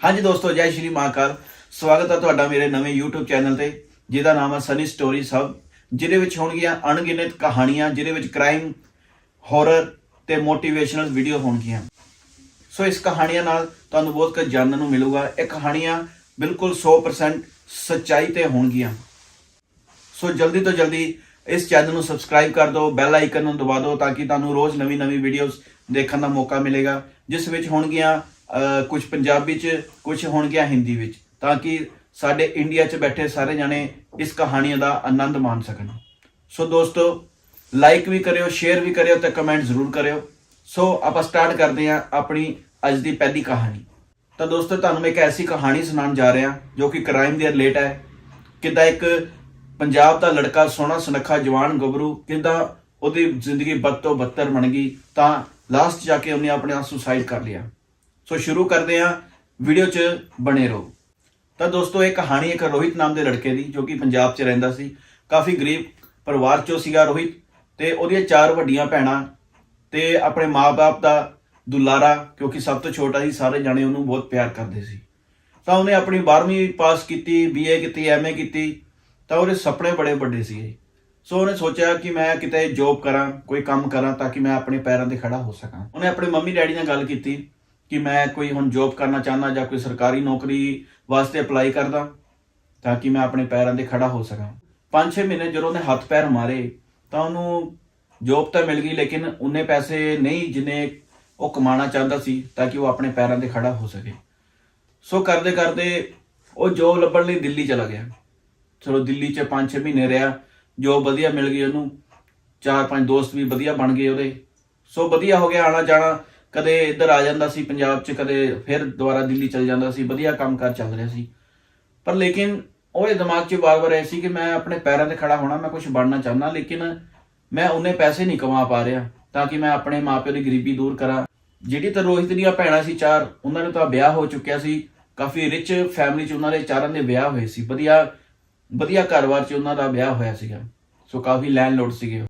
ਹਾਂਜੀ ਦੋਸਤੋ, ਜੈ ਸ਼੍ਰੀ ਮਹਾਕਾਲ। ਸਵਾਗਤ ਹੈ ਤੁਹਾਡਾ ਮੇਰੇ ਨਵੇਂ YouTube ਚੈਨਲ ਤੇ, ਜਿਹਦਾ ਨਾਮ ਹੈ ਸਨੀ ਸਟੋਰੀ ਸਬ ਜਿਹਦੇ ਵਿੱਚ ਹੋਣਗੀਆਂ ਅਣਗਿਣਤ ਕਹਾਣੀਆਂ, ਜਿਹਦੇ ਵਿੱਚ ਕ੍ਰਾਈਮ ਹਾਰਰ ਤੇ ਮੋਟੀਵੇਸ਼ਨਲ ਵੀਡੀਓ ਹੋਣਗੀਆਂ। ਸੋ ਇਸ ਕਹਾਣੀਆਂ ਨਾਲ ਤੁਹਾਨੂੰ ਬਹੁਤ ਕੁਝ ਜਾਣਨ ਨੂੰ ਮਿਲੂਗਾ। ਇਹ ਕਹਾਣੀਆਂ ਬਿਲਕੁਲ 100% ਸੱਚਾਈ ਤੇ ਹੋਣਗੀਆਂ। ਸੋ ਜਲਦੀ ਤੋਂ ਜਲਦੀ ਇਸ ਚੈਨਲ ਨੂੰ ਸਬਸਕ੍ਰਾਈਬ ਕਰ ਦਿਓ ਬੈਲ ਆਈਕਨ ਨੂੰ ਦਬਾ ਦਿਓ, ਤਾਂ ਕਿ ਤੁਹਾਨੂੰ ਰੋਜ਼ ਨਵੀਂ-ਨਵੀਂ ਵੀਡੀਓਜ਼ ਦੇਖਣ ਦਾ ਮੌਕਾ ਮਿਲੇਗਾ, ਜਿਸ ਵਿੱਚ ਹੋਣਗੀਆਂ ਕੁਝ ਪੰਜਾਬੀ ਚ ਕੁਝ ਹੋਣਗੀਆਂ ਹਿੰਦੀ ਵਿੱਚ, ਤਾਂ ਕਿ ਸਾਡੇ ਇੰਡੀਆ 'ਚ ਬੈਠੇ ਸਾਰੇ ਜਣੇ ਇਸ ਕਹਾਣੀ ਦਾ ਆਨੰਦ ਮਾਣ ਸਕਣ। ਸੋ ਦੋਸਤੋ ਲਾਈਕ ਵੀ ਕਰਿਓ ਸ਼ੇਅਰ ਵੀ ਕਰਿਓ ਤੇ ਕਮੈਂਟ ਜ਼ਰੂਰ ਕਰਿਓ। ਸੋ ਆਪਾਂ ਸਟਾਰਟ ਕਰਦੇ ਹਾਂ ਆਪਣੀ ਅੱਜ ਦੀ ਪਹਿਲੀ ਕਹਾਣੀ। ਤਾਂ ਦੋਸਤੋ, ਤੁਹਾਨੂੰ ਮੈਂ ਇੱਕ ਐਸੀ ਕਹਾਣੀ ਸੁਣਾਉਣ ਜਾ ਰਿਹਾ, ਜੋ ਕਿ ਕ੍ਰਾਈਮ ਦੇ ਰਿਲੇਟ ਹੈ। ਕਿੱਦਾਂ ਇੱਕ ਪੰਜਾਬ ਦਾ ਲੜਕਾ, ਸੋਹਣਾ ਸੁਨੱਖਾ ਜਵਾਨ ਗੱਭਰੂ, ਕਿੱਦਾਂ ਉਹਦੀ ਜ਼ਿੰਦਗੀ ਬਦ ਤੋਂ ਬਦਤਰ ਬਣ ਗਈ, ਤਾਂ ਲਾਸਟ ਜਾ ਕੇ ਉਹਨੇ ਆਪਣੇ ਆਪ ਸੁਸਾਈਡ ਕਰ ਲਿਆ। ਸੋ ਸ਼ੁਰੂ ਕਰਦੇ ਹਾਂ ਵੀਡੀਓ 'ਚ ਬਣੇ ਰਹੋ। ਤਾਂ ਦੋਸਤੋ, ਇਹ ਕਹਾਣੀ ਇੱਕ ਰੋਹਿਤ ਨਾਮ ਦੇ ਲੜਕੇ ਦੀ, ਜੋ ਕਿ ਪੰਜਾਬ 'ਚ ਰਹਿੰਦਾ ਸੀ। ਕਾਫੀ ਗਰੀਬ ਪਰਿਵਾਰ 'ਚੋਂ ਸੀਗਾ ਰੋਹਿਤ ਤੇ ਉਹਦੀਆਂ ਚਾਰ ਵੱਡੀਆਂ ਭੈਣਾਂ ਤੇ ਆਪਣੇ ਮਾਪੇ ਦਾ ਦੁਲਾਰਾ, ਕਿਉਂਕਿ ਸਭ ਤੋਂ ਛੋਟਾ ਸੀ, ਸਾਰੇ ਜਾਣੇ ਉਹਨੂੰ ਬਹੁਤ ਪਿਆਰ ਕਰਦੇ ਸੀ। ਤਾਂ ਉਹਨੇ ਆਪਣੀ 12ਵੀਂ ਪਾਸ ਕੀਤੀ ਬੀਏ ਕੀਤੀ ਐਮਏ ਕੀਤੀ, ਤਾਂ ਉਹਦੇ ਸੁਪਨੇ ਬੜੇ ਵੱਡੇ ਸੀਗੇ। ਸੋ ਉਹਨੇ ਸੋਚਿਆ ਕਿ ਮੈਂ ਕਿਤੇ ਜੌਬ ਕਰਾਂ, ਕੋਈ ਕੰਮ ਕਰਾਂ, ਤਾਂ ਕਿ ਮੈਂ ਆਪਣੇ ਪੈਰਾਂ ਤੇ ਖੜਾ ਹੋ ਸਕਾਂ। ਉਹਨੇ ਆਪਣੇ ਮੰਮੀ ਡੈਡੀ ਨਾਲ ਗੱਲ ਕੀਤੀ। ਕਿ ਮੈਂ ਕੋਈ ਹੁਣ ਜੌਬ ਕਰਨਾ ਚਾਹੁੰਦਾ ਜਾਂ ਕੋਈ ਸਰਕਾਰੀ ਨੌਕਰੀ ਵਾਸਤੇ ਅਪਲਾਈ ਕਰਦਾ ਤਾਂ ਕਿ ਮੈਂ ਆਪਣੇ ਪੈਰਾਂ ਤੇ ਖੜਾ ਹੋ ਸਕਾਂ। 5-6 ਮਹੀਨੇ ਜਦੋਂ ਉਹਨੇ ਹੱਥ ਪੈਰ ਮਾਰੇ ਤਾਂ ਉਹਨੂੰ ਜੌਬ ਤਾਂ ਮਿਲ ਗਈ, ਲੇਕਿਨ ਉਹਨੇ ਪੈਸੇ ਨਹੀਂ ਜਿੰਨੇ ਉਹ ਕਮਾਉਣਾ ਚਾਹੁੰਦਾ ਸੀ ਤਾਂ ਕਿ ਉਹ ਆਪਣੇ ਪੈਰਾਂ ਤੇ ਖੜਾ ਹੋ ਸਕੇ। ਸੋ ਕਰਦੇ ਕਰਦੇ ਉਹ ਜੋਬ ਲੱਭਣ ਲਈ ਦਿੱਲੀ ਚਲਾ ਗਿਆ। ਚਲੋ ਦਿੱਲੀ 'ਚ 5-6 ਮਹੀਨੇ ਰਿਹਾ ਜੋ ਵਧੀਆ ਮਿਲ ਗਈ ਉਹਨੂੰ। ਚਾਰ ਪੰਜ ਦੋਸਤ ਵੀ ਵਧੀਆ ਬਣ ਗਏ ਉਹਦੇ। ਸੋ ਵਧੀਆ ਹੋ ਗਿਆ ਆਣਾ ਜਾਣਾ ਕਦੇ ਇੱਧਰ ਆ ਜਾਂਦਾ ਸੀ ਪੰਜਾਬ 'ਚ, ਕਦੇ ਫਿਰ ਦੁਬਾਰਾ ਦਿੱਲੀ ਚਲ ਜਾਂਦਾ ਸੀ, ਵਧੀਆ ਕੰਮਕਾਰ ਚੱਲ ਰਿਹਾ ਸੀ। ਪਰ ਲੇਕਿਨ ਉਹਦੇ ਦਿਮਾਗ 'ਚ ਵਾਰ-ਵਾਰ ਐ ਸੀ ਕਿ ਮੈਂ ਆਪਣੇ ਪੈਰਾਂ ਤੇ ਖੜਾ ਹੋਣਾ, ਮੈਂ ਕੁਝ ਬਣਨਾ ਚਾਹੁੰਦਾ, ਲੇਕਿਨ ਮੈਂ ਉਹਨੇ ਪੈਸੇ ਨਹੀਂ ਕਮਾ ਪਾ ਰਿਹਾ ਤਾਂ ਕਿ ਮੈਂ ਆਪਣੇ ਮਾਪਿਆਂ ਦੀ ਗਰੀਬੀ ਦੂਰ ਕਰਾਂ। ਜਿਹੜੀ ਤਾਂ ਰੋਹਿਤ ਦੀਆਂ ਭੈਣਾਂ ਸੀ ਚਾਰ, ਉਹਨਾਂ ਨੂੰ ਤਾਂ ਵਿਆਹ ਹੋ ਚੁੱਕਿਆ ਸੀ। ਕਾਫੀ ਰਿਚ ਫੈਮਿਲੀ 'ਚ ਉਹਨਾਂ ਦੇ ਚਾਰਾਂ ਦੇ ਵਿਆਹ ਹੋਏ ਸੀ। ਵਧੀਆ ਵਧੀਆ ਘਰ-ਬਾਰ 'ਚ ਉਹਨਾਂ ਦਾ ਵਿਆਹ ਹੋਇਆ ਸੀਗਾ। ਸੋ ਕਾਫੀ ਲੈਂਡਲੋਡ ਸੀਗੇ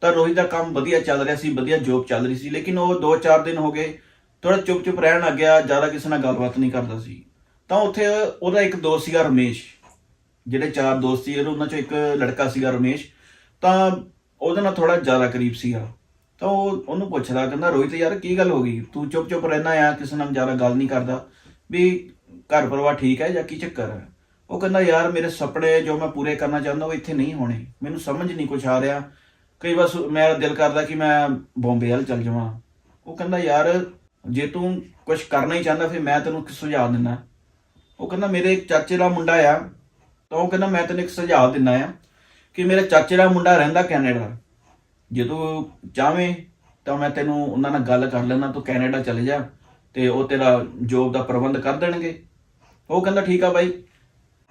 ਤਾਂ ਰੋਹਿਤ ਦਾ ਕੰਮ ਵਧੀਆ ਚੱਲ ਰਿਹਾ ਸੀ, ਵਧੀਆ ਜੋਬ ਚੱਲ ਰਹੀ ਸੀ, ਲੇਕਿਨ ਉਹ 2-4 ਦਿਨ ਹੋ ਗਏ ਥੋੜਾ ਚੁੱਪ-ਚੁੱਪ ਰਹਿਣ ਲੱਗ ਗਿਆ, ਜ਼ਿਆਦਾ ਕਿਸੇ ਨਾਲ ਗੱਲਬਾਤ ਨਹੀਂ ਕਰਦਾ ਸੀ। ਤਾਂ ਉੱਥੇ ਉਹਦਾ ਇੱਕ ਦੋਸਤ ਸੀਗਾ ਰਮੇਸ਼, ਜਿਹੜੇ ਚਾਰ ਦੋਸਤ ਸੀ, ਉਹਨਾਂ ਚੋਂ ਇੱਕ ਲੜਕਾ ਸੀਗਾ ਰਮੇਸ਼, ਤਾਂ ਉਹਦੇ ਨਾਲ ਥੋੜਾ ਜ਼ਿਆਦਾ ਕਰੀਬ ਸੀਗਾ। ਤਾਂ ਉਹ ਉਹਨੂੰ ਪੁੱਛਦਾ, ਕਹਿੰਦਾ, ਰੋਹਿਤ, ਯਾਰ ਕੀ ਗੱਲ ਹੋ ਗਈ? ਤੂੰ ਚੁੱਪ-ਚੁੱਪ ਰਹਿਣਾ ਆ, ਕਿਸੇ ਨਾਲ ਜ਼ਿਆਦਾ ਗੱਲ ਨਹੀਂ ਕਰਦਾ, ਵੀ ਘਰ ਪਰਿਵਾਰ ਠੀਕ ਹੈ ਜਾਂ ਕੀ ਚੱਕਰ ਹੈ? ਉਹ ਕਹਿੰਦਾ, ਯਾਰ, ਮੇਰੇ ਸੁਪਨੇ ਜੋ ਮੈਂ ਪੂਰੇ ਕਰਨਾ ਚਾਹੁੰਦਾ, ਉਹ ਇੱਥੇ ਨਹੀਂ ਹੋਣੇ। ਮੈਨੂੰ ਸਮਝ ਨਹੀਂ ਕੁਝ ਆ ਰਿਹਾ। ਕਈ ਵਾਰ ਸੁ- ਮੇਰਾ ਦਿਲ ਕਰਦਾ ਕਿ ਮੈਂ ਬੰਬੇ ਵੱਲ ਚੱਲ ਜਾਵਾਂ। ਉਹ ਕਹਿੰਦਾ, ਯਾਰ, ਜੇ ਤੂੰ ਕੁਝ ਕਰਨਾ ਹੀ ਚਾਹੁੰਦਾ, ਫਿਰ ਮੈਂ ਤੈਨੂੰ ਇੱਕ ਸੁਝਾਅ ਦਿੰਦਾ। ਉਹ ਕਹਿੰਦਾ, ਮੇਰੇ ਇੱਕ ਚਾਚੇ ਦਾ ਮੁੰਡਾ ਆ। ਤਾਂ ਉਹ ਕਹਿੰਦਾ, ਮੈਂ ਤੈਨੂੰ ਇੱਕ ਸੁਝਾਅ ਦਿੰਦਾ ਆ ਕਿ ਮੇਰੇ ਚਾਚੇ ਦਾ ਮੁੰਡਾ ਰਹਿੰਦਾ ਕੈਨੇਡਾ। ਜੇ ਤੂੰ ਚਾਹਵੇਂ ਤਾਂ ਮੈਂ ਤੈਨੂੰ ਉਹਨਾਂ ਨਾਲ ਗੱਲ ਕਰ ਲੈਣਾ ਤੂੰ ਕੈਨੇਡਾ ਚਲੇ ਜਾ ਤੇ ਉਹ ਤੇਰਾ ਜੋਬ ਦਾ ਪ੍ਰਬੰਧ ਕਰ ਦੇਣਗੇ। ਉਹ ਕਹਿੰਦਾ, ਠੀਕ ਆ ਬਾਈ।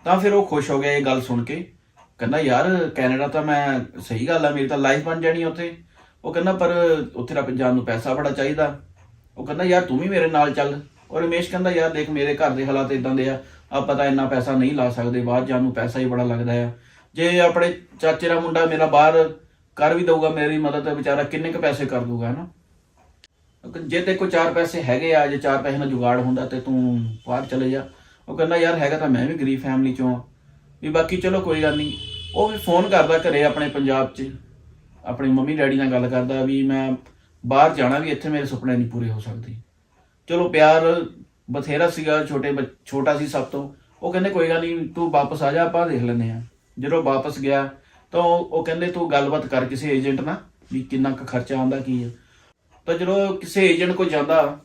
ਤਾਂ ਫਿਰ ਉਹ ਖੁਸ਼ ਹੋ ਗਿਆ ਇਹ ਗੱਲ ਸੁਣ ਕੇ। ਕਹਿੰਦਾ, ਯਾਰ, ਕੈਨੇਡਾ ਤਾਂ ਮੈਂ, ਸਹੀ ਗੱਲ ਆ, ਮੇਰੀ ਤਾਂ ਲਾਈਫ ਬਣ ਜਾਣੀ ਉੱਥੇ। ਉਹ ਕਹਿੰਦਾ, ਪਰ ਉੱਥੇ ਦਾ ਜਾਣ ਨੂੰ ਪੈਸਾ ਬੜਾ ਚਾਹੀਦਾ। ਉਹ ਕਹਿੰਦਾ, ਯਾਰ, ਤੂੰ ਵੀ ਮੇਰੇ ਨਾਲ ਚੱਲ। ਔਰ ਰਮੇਸ਼ ਕਹਿੰਦਾ, ਯਾਰ, ਦੇਖ, ਮੇਰੇ ਘਰ ਦੇ ਹਾਲਾਤ ਇਦਾਂ ਦੇ ਆ। ਆਪਾਂ ਤਾਂ ਇੰਨਾ ਪੈਸਾ ਨਹੀਂ ਲਾ ਸਕਦੇ, ਬਾਹਰ ਜਾਣ ਨੂੰ ਪੈਸਾ ਹੀ ਬੜਾ ਲੱਗਦਾ ਆ। ਜੇ ਆਪਣੇ ਚਾਚੇ ਦਾ ਮੁੰਡਾ ਮੇਰਾ ਬਾਹਰ ਕਰ ਵੀ ਦਊਗਾ, ਮੇਰੀ ਮਦਦ ਵਿਚਾਰਾ ਕਿੰਨੇ ਕੁ ਪੈਸੇ ਕਰ ਦੂਗਾ ਨਾ ਜੇ ਤੇ ਕੋਈ ਚਾਰ ਪੈਸੇ ਹੈਗੇ ਆ, ਜੇ ਚਾਰ ਪੈਸੇ ਨਾਲ ਜੁਗਾੜ ਹੁੰਦਾ ਤੇ ਤੂੰ ਬਾਹਰ ਚਲੇ ਜਾ। ਉਹ ਕਹਿੰਦਾ, ਯਾਰ, ਹੈਗਾ ਤਾਂ ਮੈਂ ਵੀ ਗਰੀਬ ਫੈਮਿਲੀ ਚੋਂ ਆ। ਵੀ ਬਾਕੀ ਚਲੋ, ਕੋਈ ਗੱਲ ਨਹੀਂ ਉਹ ਵੀ ਫੋਨ ਕਰਦਾ ਘਰੇ ਆਪਣੇ ਪੰਜਾਬ 'ਚ, ਆਪਣੇ ਮੰਮੀ ਡੈਡੀ ਨਾਲ ਗੱਲ ਕਰਦਾ ਵੀ ਮੈਂ ਬਾਹਰ ਜਾਣਾ ਵੀ ਇੱਥੇ ਮੇਰੇ ਸੁਪਨੇ ਨਹੀਂ ਪੂਰੇ ਹੋ ਸਕਦੇ। ਚਲੋ ਪਿਆਰ ਬਥੇਰਾ ਸੀਗਾ, ਛੋਟੇ ਛੋਟਾ ਸੀ ਸਭ ਤੋਂ। ਉਹ ਕਹਿੰਦੇ ਕੋਈ ਗੱਲ ਨਹੀਂ, ਤੂੰ ਵਾਪਸ ਆ ਜਾ, ਆਪਾਂ ਦੇਖ ਲੈਂਦੇ ਆ ਜਦੋਂ ਵਾਪਸ ਗਿਆ, ਤਾਂ ਉਹ ਕਹਿੰਦੇ ਤੂੰ ਗੱਲਬਾਤ ਕਰ ਕਿਸੇ ਏਜੰਟ ਨਾਲ ਵੀ ਕਿੰਨਾ ਕੁ ਖਰਚਾ ਆਉਂਦਾ, ਕੀ ਹੈ ਤਾਂ ਜਦੋਂ ਕਿਸੇ ਏਜੰਟ ਕੋਲ ਜਾਂਦਾ,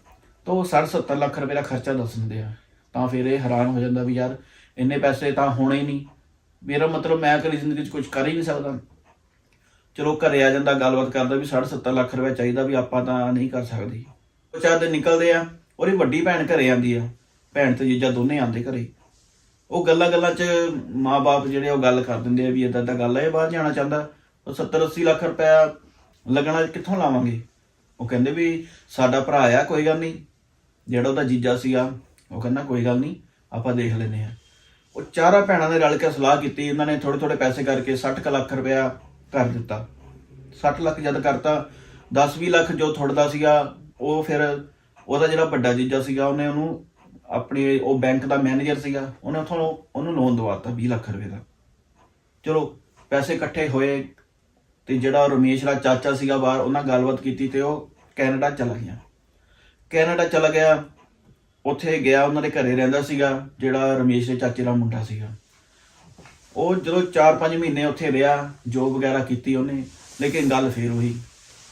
ਤਾਂ ਉਹ 60-70 ਲੱਖ ਰੁਪਏ ਦਾ ਖਰਚਾ ਦੱਸ ਦਿੰਦੇ ਆ। ਤਾਂ ਫਿਰ ਇਹ ਹੈਰਾਨ ਹੋ ਜਾਂਦਾ ਵੀ ਯਾਰ, ਇੰਨੇ ਪੈਸੇ ਤਾਂ ਹੋਣੇ ਹੀ ਨਹੀਂ। ਮੇਰਾ ਮਤਲਬ ਮੈਂ ਕਦੀ ਜ਼ਿੰਦਗੀ 'ਚ ਕੁਝ ਕਰ ਹੀ ਨਹੀਂ ਸਕਦਾ। ਚਲੋ ਘਰੇ ਆ ਜਾਂਦਾ, ਗੱਲਬਾਤ ਕਰਦਾ ਵੀ 60-70 ਲੱਖ ਰੁਪਏ ਚਾਹੀਦਾ ਵੀ ਆਪਾਂ ਤਾਂ ਨਹੀਂ ਕਰ ਸਕਦੇ। ਉਹ ਦੇ ਨਿਕਲਦੇ ਆ, ਉਹਦੀ ਵੱਡੀ ਭੈਣ ਘਰੇ ਆਂਦੀ ਆ। ਭੈਣ ਤੇ ਜੀਜਾ ਦੋਨੇ ਆਂਦੇ ਘਰੇ। ਉਹ ਗੱਲਾਂ ਗੱਲਾਂ 'ਚ ਮਾਪੇ ਜਿਹੜੇ ਉਹ ਗੱਲ ਕਰ ਦਿੰਦੇ ਆ ਵੀ ਇਦਾਂ ਦਾ ਗੱਲ ਆ, ਇਹ ਬਾਹਰ ਜਾਣਾ ਚਾਹੁੰਦਾ। ਉਹ 70-80 ਲੱਖ ਰੁਪਇਆ ਲੱਗਣਾ ਕਿੱਥੋਂ ਲਾਵਾਂਗੇ? ਉਹ ਕਹਿੰਦੇ ਵੀ ਸਾਡਾ ਭਰਾ ਆ, ਕੋਈ ਗੱਲ ਨਹੀਂ। ਜਿਹੜਾ ਉਹਦਾ ਜੀਜਾ ਸੀਗਾ, ਉਹ ਕਹਿੰਦਾ ਕੋਈ ਗੱਲ ਨਹੀਂ, ਆਪਾਂ ਦੇਖ ਲੈਨੇ ਆ। ਉਹ ਚਾਰਾਂ ਭੈਣਾਂ ਨੇ ਰਲ ਕੇ ਸਲਾਹ ਕੀਤੀ, ਇਹਨਾਂ ਨੇ ਥੋੜੇ ਥੋੜੇ ਪੈਸੇ ਕਰਕੇ 60 ਕੁ ਲੱਖ ਰੁਪਇਆ ਕਰ ਦਿੱਤਾ। 60 ਲੱਖ ਜਦ ਕਰਤਾ 10-20 ਲੱਖ ਜੋ ਥੋੜਦਾ ਸੀਗਾ, ਉਹ ਫਿਰ ਉਹਦਾ ਜਿਹੜਾ ਵੱਡਾ ਜੀਜਾ ਸੀਗਾ, ਉਹਨੇ ਉਹਨੂੰ ਆਪਣੇ ਉਹ ਬੈਂਕ ਦਾ ਮੈਨੇਜਰ ਸੀਗਾ, ਉਹਨੇ ਉੱਥੋਂ ਉਹਨੂੰ ਲੋਨ ਦਵਾਤਾ 20 ਲੱਖ ਰੁਪਏ ਦਾ। ਚਲੋ, ਪੈਸੇ ਇਕੱਠੇ ਹੋਏ ਤੇ ਜਿਹੜਾ ਰਮੇਸ਼ ਦਾ ਚਾਚਾ ਸੀਗਾ ਬਾਹਰ, ਉਹਨਾਂ ਗੱਲਬਾਤ ਕੀਤੀ ਤੇ ਉਹ ਕੈਨੇਡਾ ਚਲਾ ਗਿਆ। ਕੈਨੇਡਾ ਚਲਾ ਗਿਆ ਉੱਥੇ ਗਿਆ, ਉਹਨਾਂ ਦੇ ਘਰੇ ਰਹਿੰਦਾ ਸੀਗਾ, ਜਿਹੜਾ ਰਮੇਸ਼ ਦੇ ਚਾਚੇ ਦਾ ਮੁੰਡਾ ਸੀਗਾ। ਉਹ ਜਦੋਂ 4-5 ਮਹੀਨੇ ਉੱਥੇ ਰਿਹਾ ਜੋਬ ਵਗੈਰਾ ਕੀਤੀ ਉਹਨੇ, ਲੇਕਿਨ ਗੱਲ ਫੇਰ ਉਹੀ।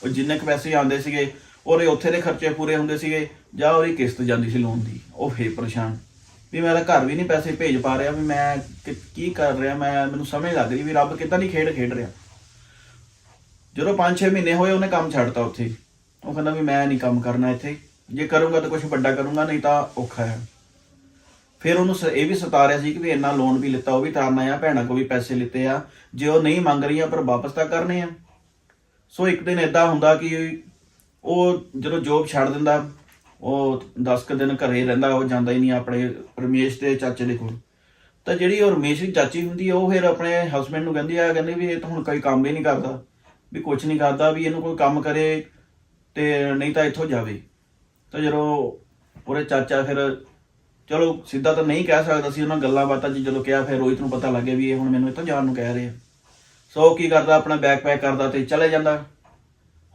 ਉਹ ਜਿੰਨੇ ਕੁ ਪੈਸੇ ਆਉਂਦੇ ਸੀਗੇ, ਉਹਦੇ ਉੱਥੇ ਦੇ ਖਰਚੇ ਪੂਰੇ ਹੁੰਦੇ ਸੀਗੇ, ਜਾਂ ਉਹਦੀ ਕਿਸ਼ਤ ਜਾਂਦੀ ਸੀ ਲੋਨ ਦੀ। ਉਹ ਫੇਰ ਪਰੇਸ਼ਾਨ। ਵੀ ਮੇਰਾ ਘਰ ਵੀ ਨਹੀਂ ਪੈਸੇ ਭੇਜ ਪਾ ਰਿਹਾ, ਵੀ ਮੈਂ ਕਿ- ਕੀ ਕਰ ਰਿਹਾ, ਮੈਂ, ਮੈਨੂੰ ਸਮਝ ਲੱਗ ਰਹੀ ਵੀ ਰੱਬ ਕਿੱਦਾਂ ਦੀ ਖੇਡ ਖੇਡ ਰਿਹਾ। ਜਦੋਂ 5-6 ਮਹੀਨੇ ਹੋਏ, ਉਹਨੇ ਕੰਮ ਛੱਡਤਾ ਉੱਥੇ। ਉਹ ਕਹਿੰਦਾ ਵੀ ਮੈਂ ਨਹੀਂ ਕੰਮ ਕਰਨਾ ਇੱਥੇ। ਜੇ ਕਰੂੰਗਾ ਤਾਂ ਕੁਝ ਵੱਡਾ ਕਰੂੰਗਾ, ਨਹੀਂ ਤਾਂ ਔਖਾ ਹੈ। ਫਿਰ ਉਹਨੂੰ ਸ- ਇਹ ਵੀ ਸਤਾ ਰਿਹਾ ਸੀ ਕਿ ਵੀ ਇੰਨਾ ਲੋਨ ਵੀ ਲਿੱਤਾ, ਉਹ ਵੀ ਤਾਰਨਾ ਆ, ਭੈਣਾਂ ਕੋ ਵੀ ਪੈਸੇ ਲਿੱਤੇ ਆ। ਜੇ ਉਹ ਨਹੀਂ ਮੰਗ ਰਹੀਆਂ, ਪਰ ਵਾਪਸ ਤਾਂ ਕਰਨੇ ਆ। ਸੋ ਇੱਕ ਦਿਨ ਇਦਾਂ ਹੁੰਦਾ ਕਿ ਉਹ ਜਦੋਂ ਜੋਬ ਛੱਡ ਦਿੰਦਾ, ਉਹ 10 ਕੁ ਦਿਨ ਘਰੇ ਰਹਿੰਦਾ, ਉਹ ਜਾਂਦਾ ਹੀ ਨਹੀਂ ਆਪਣੇ ਰਮੇਸ਼ ਦੇ ਚਾਚੇ ਦੇ ਕੋਲ। ਤਾਂ ਜਿਹੜੀ ਉਹ ਰਮੇਸ਼ ਦੀ ਚਾਚੀ ਹੁੰਦੀ ਆ, ਉਹ ਫਿਰ ਆਪਣੇ ਹਸਬੰਡ ਨੂੰ ਕਹਿੰਦੀ ਆ, ਕਹਿੰਦੀ ਵੀ ਇਹ ਤਾਂ ਹੁਣ ਕੋਈ ਕੰਮ ਹੀ ਨਹੀਂ ਕਰਦਾ, ਵੀ ਕੁਝ ਨਹੀਂ ਕਰਦਾ, ਵੀ ਇਹਨੂੰ ਕੋਈ ਕੰਮ ਕਰੇ ਤੇ ਨਹੀਂ ਤਾਂ ਇੱਥੋਂ ਜਾਵੇ। ਤਾਂ ਜਦੋਂ ਉਹਦੇ ਚਾਚਾ ਫਿਰ ਚਲੋ ਸਿੱਧਾ ਤਾਂ ਨਹੀਂ ਕਹਿ ਸਕਦਾ ਸੀ ਉਹਨਾਂ ਗੱਲਾਂ ਬਾਤਾਂ 'ਚ, ਜਦੋਂ ਕਿਹਾ ਫਿਰ ਰੋਹਿਤ ਨੂੰ ਪਤਾ ਲੱਗਿਆ ਵੀ ਇਹ ਹੁਣ ਮੈਨੂੰ ਇੱਥੋਂ ਜਾਣ ਨੂੰ ਕਹਿ ਰਹੇ ਆ। ਸੋ ਉਹ ਕੀ ਕਰਦਾ, ਆਪਣਾ ਬੈਗ ਪੈਕ ਕਰਦਾ ਤੇ ਚਲੇ ਜਾਂਦਾ।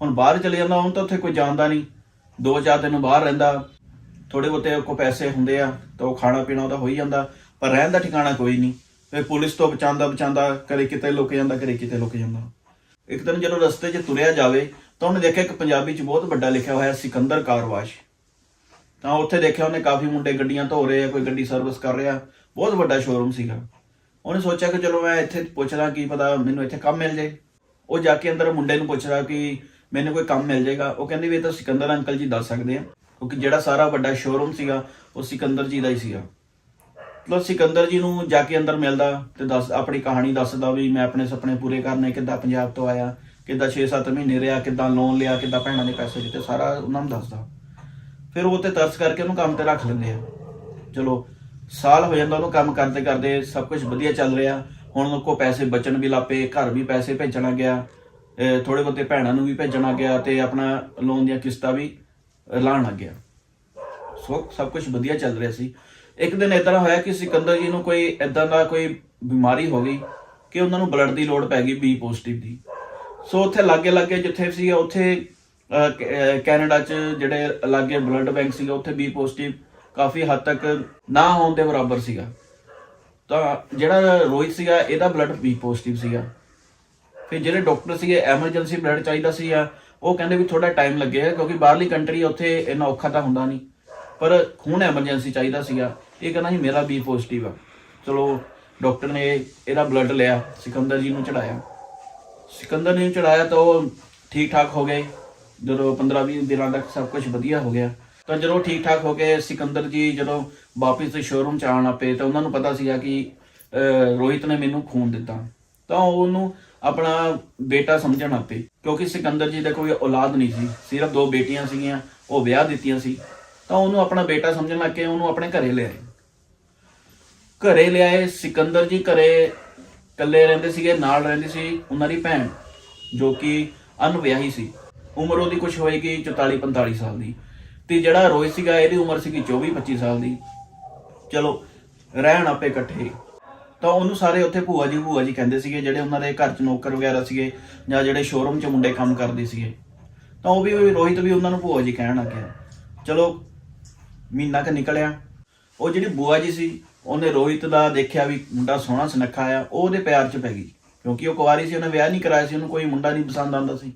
ਹੁਣ ਬਾਹਰ ਚਲੇ ਜਾਂਦਾ ਹੁਣ ਤਾਂ ਉੱਥੇ ਕੋਈ ਜਾਣਦਾ ਨਹੀਂ। ਦੋ ਚਾਰ ਦਿਨ ਬਾਹਰ ਰਹਿੰਦਾ। ਥੋੜੇ ਬਹੁਤੇ ਕੋ ਪੈਸੇ ਹੁੰਦੇ ਆ, ਤਾਂ ਉਹ ਖਾਣਾ ਪੀਣਾ ਉਹਦਾ ਹੋ ਹੀ ਜਾਂਦਾ। ਪਰ ਰਹਿਣ ਦਾ ਠਿਕਾਣਾ ਕੋਈ ਨਹੀਂ। ਫਿਰ ਪੁਲਿਸ ਤੋਂ ਬਚਾਉਂਦਾ ਬਚਾਉਂਦਾ ਕਦੇ ਕਿਤੇ ਲੁਕ ਜਾਂਦਾ ਕਦੇ ਕਿਤੇ ਲੁਕ ਜਾਂਦਾ। ਇੱਕ ਦਿਨ ਜਦੋਂ ਰਸਤੇ 'ਚ ਤੁਰਿਆ ਜਾਵੇ, ਤਾਂ ਉਹਨੇ ਦੇਖਿਆ ਇੱਕ ਪੰਜਾਬੀ 'ਚ ਬਹੁਤ ਵੱਡਾ ਲਿਖਿਆ ਹੋਇਆ, ਸਿਕੰਦਰ ਕਾਰਵਾਸ਼ ਤਾਂ ਉੱਥੇ ਦੇਖਿਆ ਉਹਨੇ ਕਾਫੀ ਮੁੰਡੇ ਗੱਡੀਆਂ ਧੋ ਰਹੇ ਆ, ਕੋਈ ਗੱਡੀ ਸਰਵਿਸ ਕਰ ਰਿਹਾ। ਬਹੁਤ ਵੱਡਾ ਸ਼ੋਰੂਮ ਸੀਗਾ। ਉਹਨੇ ਸੋਚਿਆ ਕਿ ਚਲੋ ਮੈਂ ਇੱਥੇ ਪੁੱਛਦਾ ਕੀ ਪਤਾ ਮੈਨੂੰ ਇੱਥੇ ਕੰਮ ਮਿਲ ਜੇ। ਉਹ ਜਾ ਕੇ ਅੰਦਰ ਮੁੰਡੇ ਨੂੰ ਪੁੱਛਦਾ ਕਿ ਮੈਨੂੰ ਕੋਈ ਕੰਮ ਮਿਲ ਜਾਏਗਾ। ਉਹ ਕਹਿੰਦੇ ਵੀ ਇਹ ਤਾਂ ਸਿਕੰਦਰ ਅੰਕਲ ਜੀ ਦੱਸ ਸਕਦੇ ਆ। ਕਿਉਂਕਿ ਜਿਹੜਾ ਸਾਰਾ ਵੱਡਾ ਸ਼ੋਰੂਮ ਸੀਗਾ, ਉਹ ਸਿਕੰਦਰ ਜੀ ਦਾ ਹੀ ਸੀਗਾ। ਮਤਲਬ ਸਿਕੰਦਰ ਜੀ ਨੂੰ ਜਾ ਕੇ ਅੰਦਰ ਮਿਲਦਾ ਤੇ ਦੱਸ, ਆਪਣੀ ਕਹਾਣੀ ਦੱਸਦਾ ਵੀ ਮੈਂ ਆਪਣੇ ਸੁਪਨੇ ਪੂਰੇ ਕਰਨੇ, ਕਿੱਦਾਂ ਪੰਜਾਬ ਤੋਂ ਆਇਆ, ਕਿੱਦਾਂ 6-7 ਮਹੀਨੇ ਰਿਹਾ, ਕਿੱਦਾਂ ਲੋਨ ਲਿਆ, ਕਿੱਦਾਂ ਭੈਣਾਂ ਦੇ ਪੈਸੇ ਦਿੱਤੇ, ਸਾਰਾ ਉਹਨਾਂ ਨੂੰ ਦੱਸਦਾ। ਫਿਰ ਉਹ ਤੇ ਤਰਸ ਕਰਕੇ ਉਹਨੂੰ ਕੰਮ ਤੇ ਰੱਖ ਲੈਂਦੇ ਆ। ਚਲੋ, ਸਾਲ ਹੋ ਜਾਂਦਾ ਉਹਨੂੰ ਕੰਮ ਕਰਦੇ ਕਰਦੇ, ਸਭ ਕੁਝ ਵਧੀਆ ਚੱਲ ਰਿਹਾ। ਹੁਣ ਉਹ ਕੋ ਪੈਸੇ ਬਚਣ ਵੀ ਲੱਪੇ ਘਰ ਵੀ ਪੈਸੇ ਭੇਜਣਾ ਗਿਆ ਥੋੜੇ ਬਹੁਤੇ ਭੈਣਾਂ ਨੂੰ ਵੀ ਭੇਜਣਾ ਗਿਆ ਤੇ ਆਪਣਾ ਲੋਨ ਦੀਆਂ ਕਿਸ਼ਤਾਂ ਵੀ ਲਾਣ ਲੱਗ ਗਿਆ। ਸੋ ਸਭ ਕੁਝ ਵਧੀਆ ਚੱਲ ਰਿਹਾ ਸੀ। ਇੱਕ ਦਿਨ ਇਦਾਂ ਹੋਇਆ ਕਿ ਸਿਕੰਦਰ ਜੀ ਨੂੰ ਕੋਈ ਇਦਾਂ ਦਾ ਕੋਈ ਬਿਮਾਰੀ ਹੋ ਗਈ ਕਿ ਉਹਨਾਂ ਨੂੰ ਬਲੱਡ ਦੀ ਲੋੜ ਪੈ ਗਈ ਬੀ ਪੋਜ਼ਿਟਿਵ ਦੀ। ਸੋ ਉੱਥੇ ਲਾਗੇ ਲਾਗੇ ਜਿੱਥੇ ਸੀ, ਉੱਥੇ ਕੈਨੇਡਾ 'ਚ ਜਿਹੜੇ ਲਾਗੇ ਬਲੱਡ ਬੈਂਕ ਸੀਗਾ, ਉੱਥੇ ਬੀ ਪੋਜ਼ਿਟਿਵ ਕਾਫੀ ਹੱਦ ਤੱਕ ਨਾ ਹੋਣ ਦੇ ਬਰਾਬਰ ਸੀਗਾ। ਤਾਂ ਜਿਹੜਾ ਰੋਹਿਤ ਸੀਗਾ, ਇਹਦਾ ਬਲੱਡ ਬੀ ਪੋਜ਼ਿਟਿਵ ਸੀਗਾ। ਫਿਰ ਜਿਹੜੇ ਡਾਕਟਰ ਸੀਗੇ ਐਮਰਜੈਂਸੀ ਬਲੱਡ ਚਾਹੀਦਾ ਸੀ ਆ ਉਹ ਕਹਿੰਦੇ ਵੀ ਥੋੜਾ ਟਾਈਮ ਲੱਗੇਗਾ ਕਿਉਂਕਿ ਬਾਹਰਲੀ ਕੰਟਰੀ ਉੱਥੇ ਇੰਨਾ ਔਖਾ ਤਾਂ ਹੁੰਦਾ ਨਹੀਂ। ਪਰ ਖੂਨ ਐਮਰਜੈਂਸੀ ਚਾਹੀਦਾ ਸੀਗਾ, ਇਹ ਕਹਿੰਦਾ ਸੀ ਮੇਰਾ ਬੀ ਪੋਜ਼ਿਟਿਵ ਆ। ਚਲੋ, ਡਾਕਟਰ ਨੇ ਇਹਦਾ ਬਲੱਡ ਲਿਆ, ਸਿਕੰਦਰ ਜੀ ਨੂੰ ਚੜਾਇਆ ਸਿਕੰਦਰ ਨੇ ਚੜਾਇਆ ਤਾਂ ਉਹ ਠੀਕ ਠਾਕ ਹੋ ਗਏ। ਜਦੋਂ 15-20 ਦਿਨਾਂ ਤੱਕ ਸਭ ਕੁਝ ਵਧੀਆ ਹੋ ਗਿਆ ਤਾਂ ਜਦੋਂ ਠੀਕ ਠਾਕ ਹੋ ਕੇ ਸਿਕੰਦਰ ਜੀ ਜਦੋਂ ਵਾਪਸ ਸ਼ੋਰੂਮ ਚ ਆਉਣ ਆਪੇ ਤਾਂ ਉਹਨਾਂ ਨੂੰ ਪਤਾ ਸੀਗਾ ਕਿ ਅਹ, ਰੋਹਿਤ ਨੇ ਮੈਨੂੰ ਖੂਨ ਦਿੱਤਾ। ਤਾਂ ਉਹਨੂੰ ਆਪਣਾ ਬੇਟਾ ਸਮਝਣ ਆਪੇ ਕਿਉਂਕਿ ਸਿਕੰਦਰ ਜੀ ਦਾ ਕੋਈ ਔਲਾਦ ਨਹੀਂ ਸੀ ਸਿਰਫ ਦੋ ਬੇਟੀਆਂ ਸੀਗੀਆਂ ਉਹ ਵਿਆਹ ਦਿੱਤੀਆਂ ਸੀ। ਤਾਂ ਉਹਨੂੰ ਆਪਣਾ ਬੇਟਾ ਸਮਝਣ ਲੱਗ ਕੇ ਉਹਨੂੰ ਆਪਣੇ ਘਰੇ ਲਿਆਏ ਘਰੇ ਲਿਆਏ ਸਿਕੰਦਰ ਜੀ ਘਰੇ ਇਕੱਲੇ ਰਹਿੰਦੇ ਸੀਗੇ ਨਾਲ ਰਹਿੰਦੀ ਸੀ ਉਹਨਾਂ ਦੀ ਭੈਣ ਜੋ ਕਿ ਅਨਵਿਆਹੀ ਸੀ। ਉਮਰ ਉਹਦੀ ਕੁਝ ਹੋਏਗੀ 44 45 ਸਾਲ ਦੀ। ਤੇ ਜਿਹੜਾ ਰੋਹਿਤ ਸੀਗਾ, ਇਹਦੀ ਉਮਰ ਸੀਗੀ 24 25 ਸਾਲ ਦੀ। ਚਲੋ, ਰਹਿਣ ਆਪੇ ਇਕੱਠੇ। ਤਾਂ ਉਹਨੂੰ ਸਾਰੇ ਉੱਥੇ ਭੂਆ ਜੀ ਭੂਆ ਜੀ ਕਹਿੰਦੇ ਸੀਗੇ, ਜਿਹੜੇ ਉਹਨਾਂ ਦੇ ਘਰ 'ਚ ਨੌਕਰ ਵਗੈਰਾ ਸੀਗੇ, ਜਾਂ ਜਿਹੜੇ ਸ਼ੋਰੂਮ 'ਚ ਮੁੰਡੇ ਕੰਮ ਕਰਦੇ ਸੀਗੇ। ਤਾਂ ਉਹ ਵੀ ਰੋਹਿਤ ਵੀ ਉਹਨਾਂ ਨੂੰ ਭੂਆ ਜੀ ਕਹਿਣ ਲੱਗਿਆ ਚਲੋ, ਮਹੀਨਾ ਕ ਨਿਕਲਿਆ। ਉਹ ਜਿਹੜੀ ਬੂਆ ਜੀ ਸੀ, ਉਹਨੇ ਰੋਹਿਤ ਦਾ ਦੇਖਿਆ ਵੀ ਮੁੰਡਾ ਸੋਹਣਾ ਸੁਨੱਖਾ ਆ ਉਹਦੇ ਪਿਆਰ 'ਚ ਪੈ ਗਈ। ਕਿਉਂਕਿ ਉਹ ਕੁਆਰੀ ਸੀ, ਉਹਨੇ ਵਿਆਹ ਨਹੀਂ ਕਰਾਇਆ ਸੀ, ਉਹਨੂੰ ਕੋਈ ਮੁੰਡਾ ਨਹੀਂ ਪਸੰਦ ਆਉਂਦਾ ਸੀ।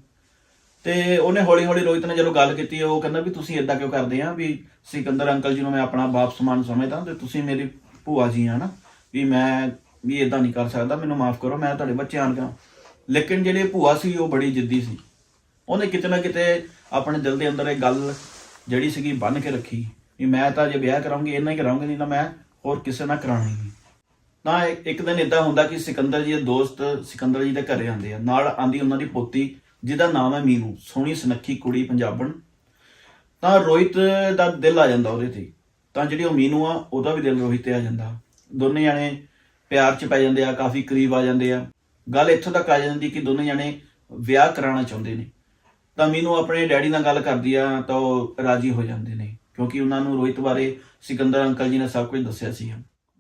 ਤੇ ਉਹਨੇ ਹੌਲੀ ਹੌਲੀ ਰੋਹਿਤ ਨੇ ਜਦੋਂ ਗੱਲ ਕੀਤੀ, ਉਹ ਕਹਿੰਦਾ ਵੀ ਤੁਸੀਂ ਇਦਾਂ ਕਿਉਂ ਕਰਦੇ ਆ? ਵੀ ਸਿਕੰਦਰ ਅੰਕਲ ਜੀ ਨੂੰ ਮੈਂ ਆਪਣਾ ਬਾਪ ਸਮਾਨ ਸਮਝਦਾ ਤੇ ਤੁਸੀਂ ਮੇਰੀ ਭੂਆ ਜੀ ਆ ਨਾ, ਵੀ ਮੈਂ ਵੀ ਇਦਾਂ ਨਹੀਂ ਕਰ ਸਕਦਾ, ਮੈਨੂੰ ਮਾਫ ਕਰੋ, ਮੈਂ ਤੁਹਾਡੇ ਬੱਚੇ ਆਣ ਲੇਕਿਨ ਜਿਹੜੀ ਭੂਆ ਸੀ, ਉਹ ਬੜੀ ਜਿੱਦੀ ਸੀ। ਉਹਨੇ ਕਿਤੇ ਨਾ ਕਿਤੇ ਆਪਣੇ ਦਿਲ ਦੇ ਅੰਦਰ ਇਹ ਗੱਲ ਜਿਹੜੀ ਸੀਗੀ ਬੰਨ ਕੇ ਰੱਖੀ, ਵੀ ਮੈਂ ਤਾਂ ਜੇ ਵਿਆਹ ਕਰਾਉਂਗੀ ਇਹਨਾਂ ਹੀ ਕਰਾਉਂਗੀ ਨਹੀਂ ਤਾਂ ਮੈਂ ਹੋਰ ਕਿਸੇ ਨਾਲ ਕਰਾਉਣੀ ਨਹੀਂ। ਤਾਂ ਇੱਕ ਇੱਕ ਦਿਨ ਇਦਾਂ ਹੁੰਦਾ ਕਿ ਸਿਕੰਦਰ ਜੀ ਦੇ ਦੋਸਤ ਸਿਕੰਦਰ ਜੀ ਦੇ ਘਰੇ ਆਉਂਦੇ ਆ। ਨਾਲ ਆਂਦੀ ਉਹਨਾਂ ਦੀ ਪੋਤੀ ਜਿਹਦਾ ਨਾਮ ਹੈ ਮੀਨੂ, ਸੋਹਣੀ ਸੁਨੱਖੀ ਕੁੜੀ ਪੰਜਾਬਣ। ਤਾਂ ਰੋਹਿਤ ਦਾ ਦਿਲ ਆ ਜਾਂਦਾ ਉਹਦੇ ਤੇ। ਤਾਂ ਜਿਹੜੀ ਉਹ ਮੀਨੂ ਆ, ਉਹਦਾ ਵੀ ਦਿਲ ਰੋਹਿਤ ਤੇ ਆ ਜਾਂਦਾ। ਦੋਨੇ ਜਾਣੇ ਪਿਆਰ 'ਚ ਪੈ ਜਾਂਦੇ ਆ, ਕਾਫੀ ਕਰੀਬ ਆ ਜਾਂਦੇ ਆ। ਗੱਲ ਇੱਥੋਂ ਤੱਕ ਆ ਜਾਂਦੀ ਕਿ ਦੋਨੇ ਜਾਣੇ ਵਿਆਹ ਕਰਾਉਣਾ ਚਾਹੁੰਦੇ ਨੇ। ਤਾਂ ਮੀਨੂ ਆਪਣੇ ਡੈਡੀ ਨਾਲ ਗੱਲ ਕਰਦੀ ਆ, ਤਾਂ ਉਹ ਰਾਜੀ ਹੋ ਜਾਂਦੇ ਨੇ। ਕਿਉਂਕਿ ਉਹਨਾਂ ਨੂੰ ਰੋਹਿਤ ਬਾਰੇ ਸਿਕੰਦਰ ਅੰਕਲ ਜੀ ਨੇ ਸਭ ਕੁਝ ਦੱਸਿਆ ਸੀ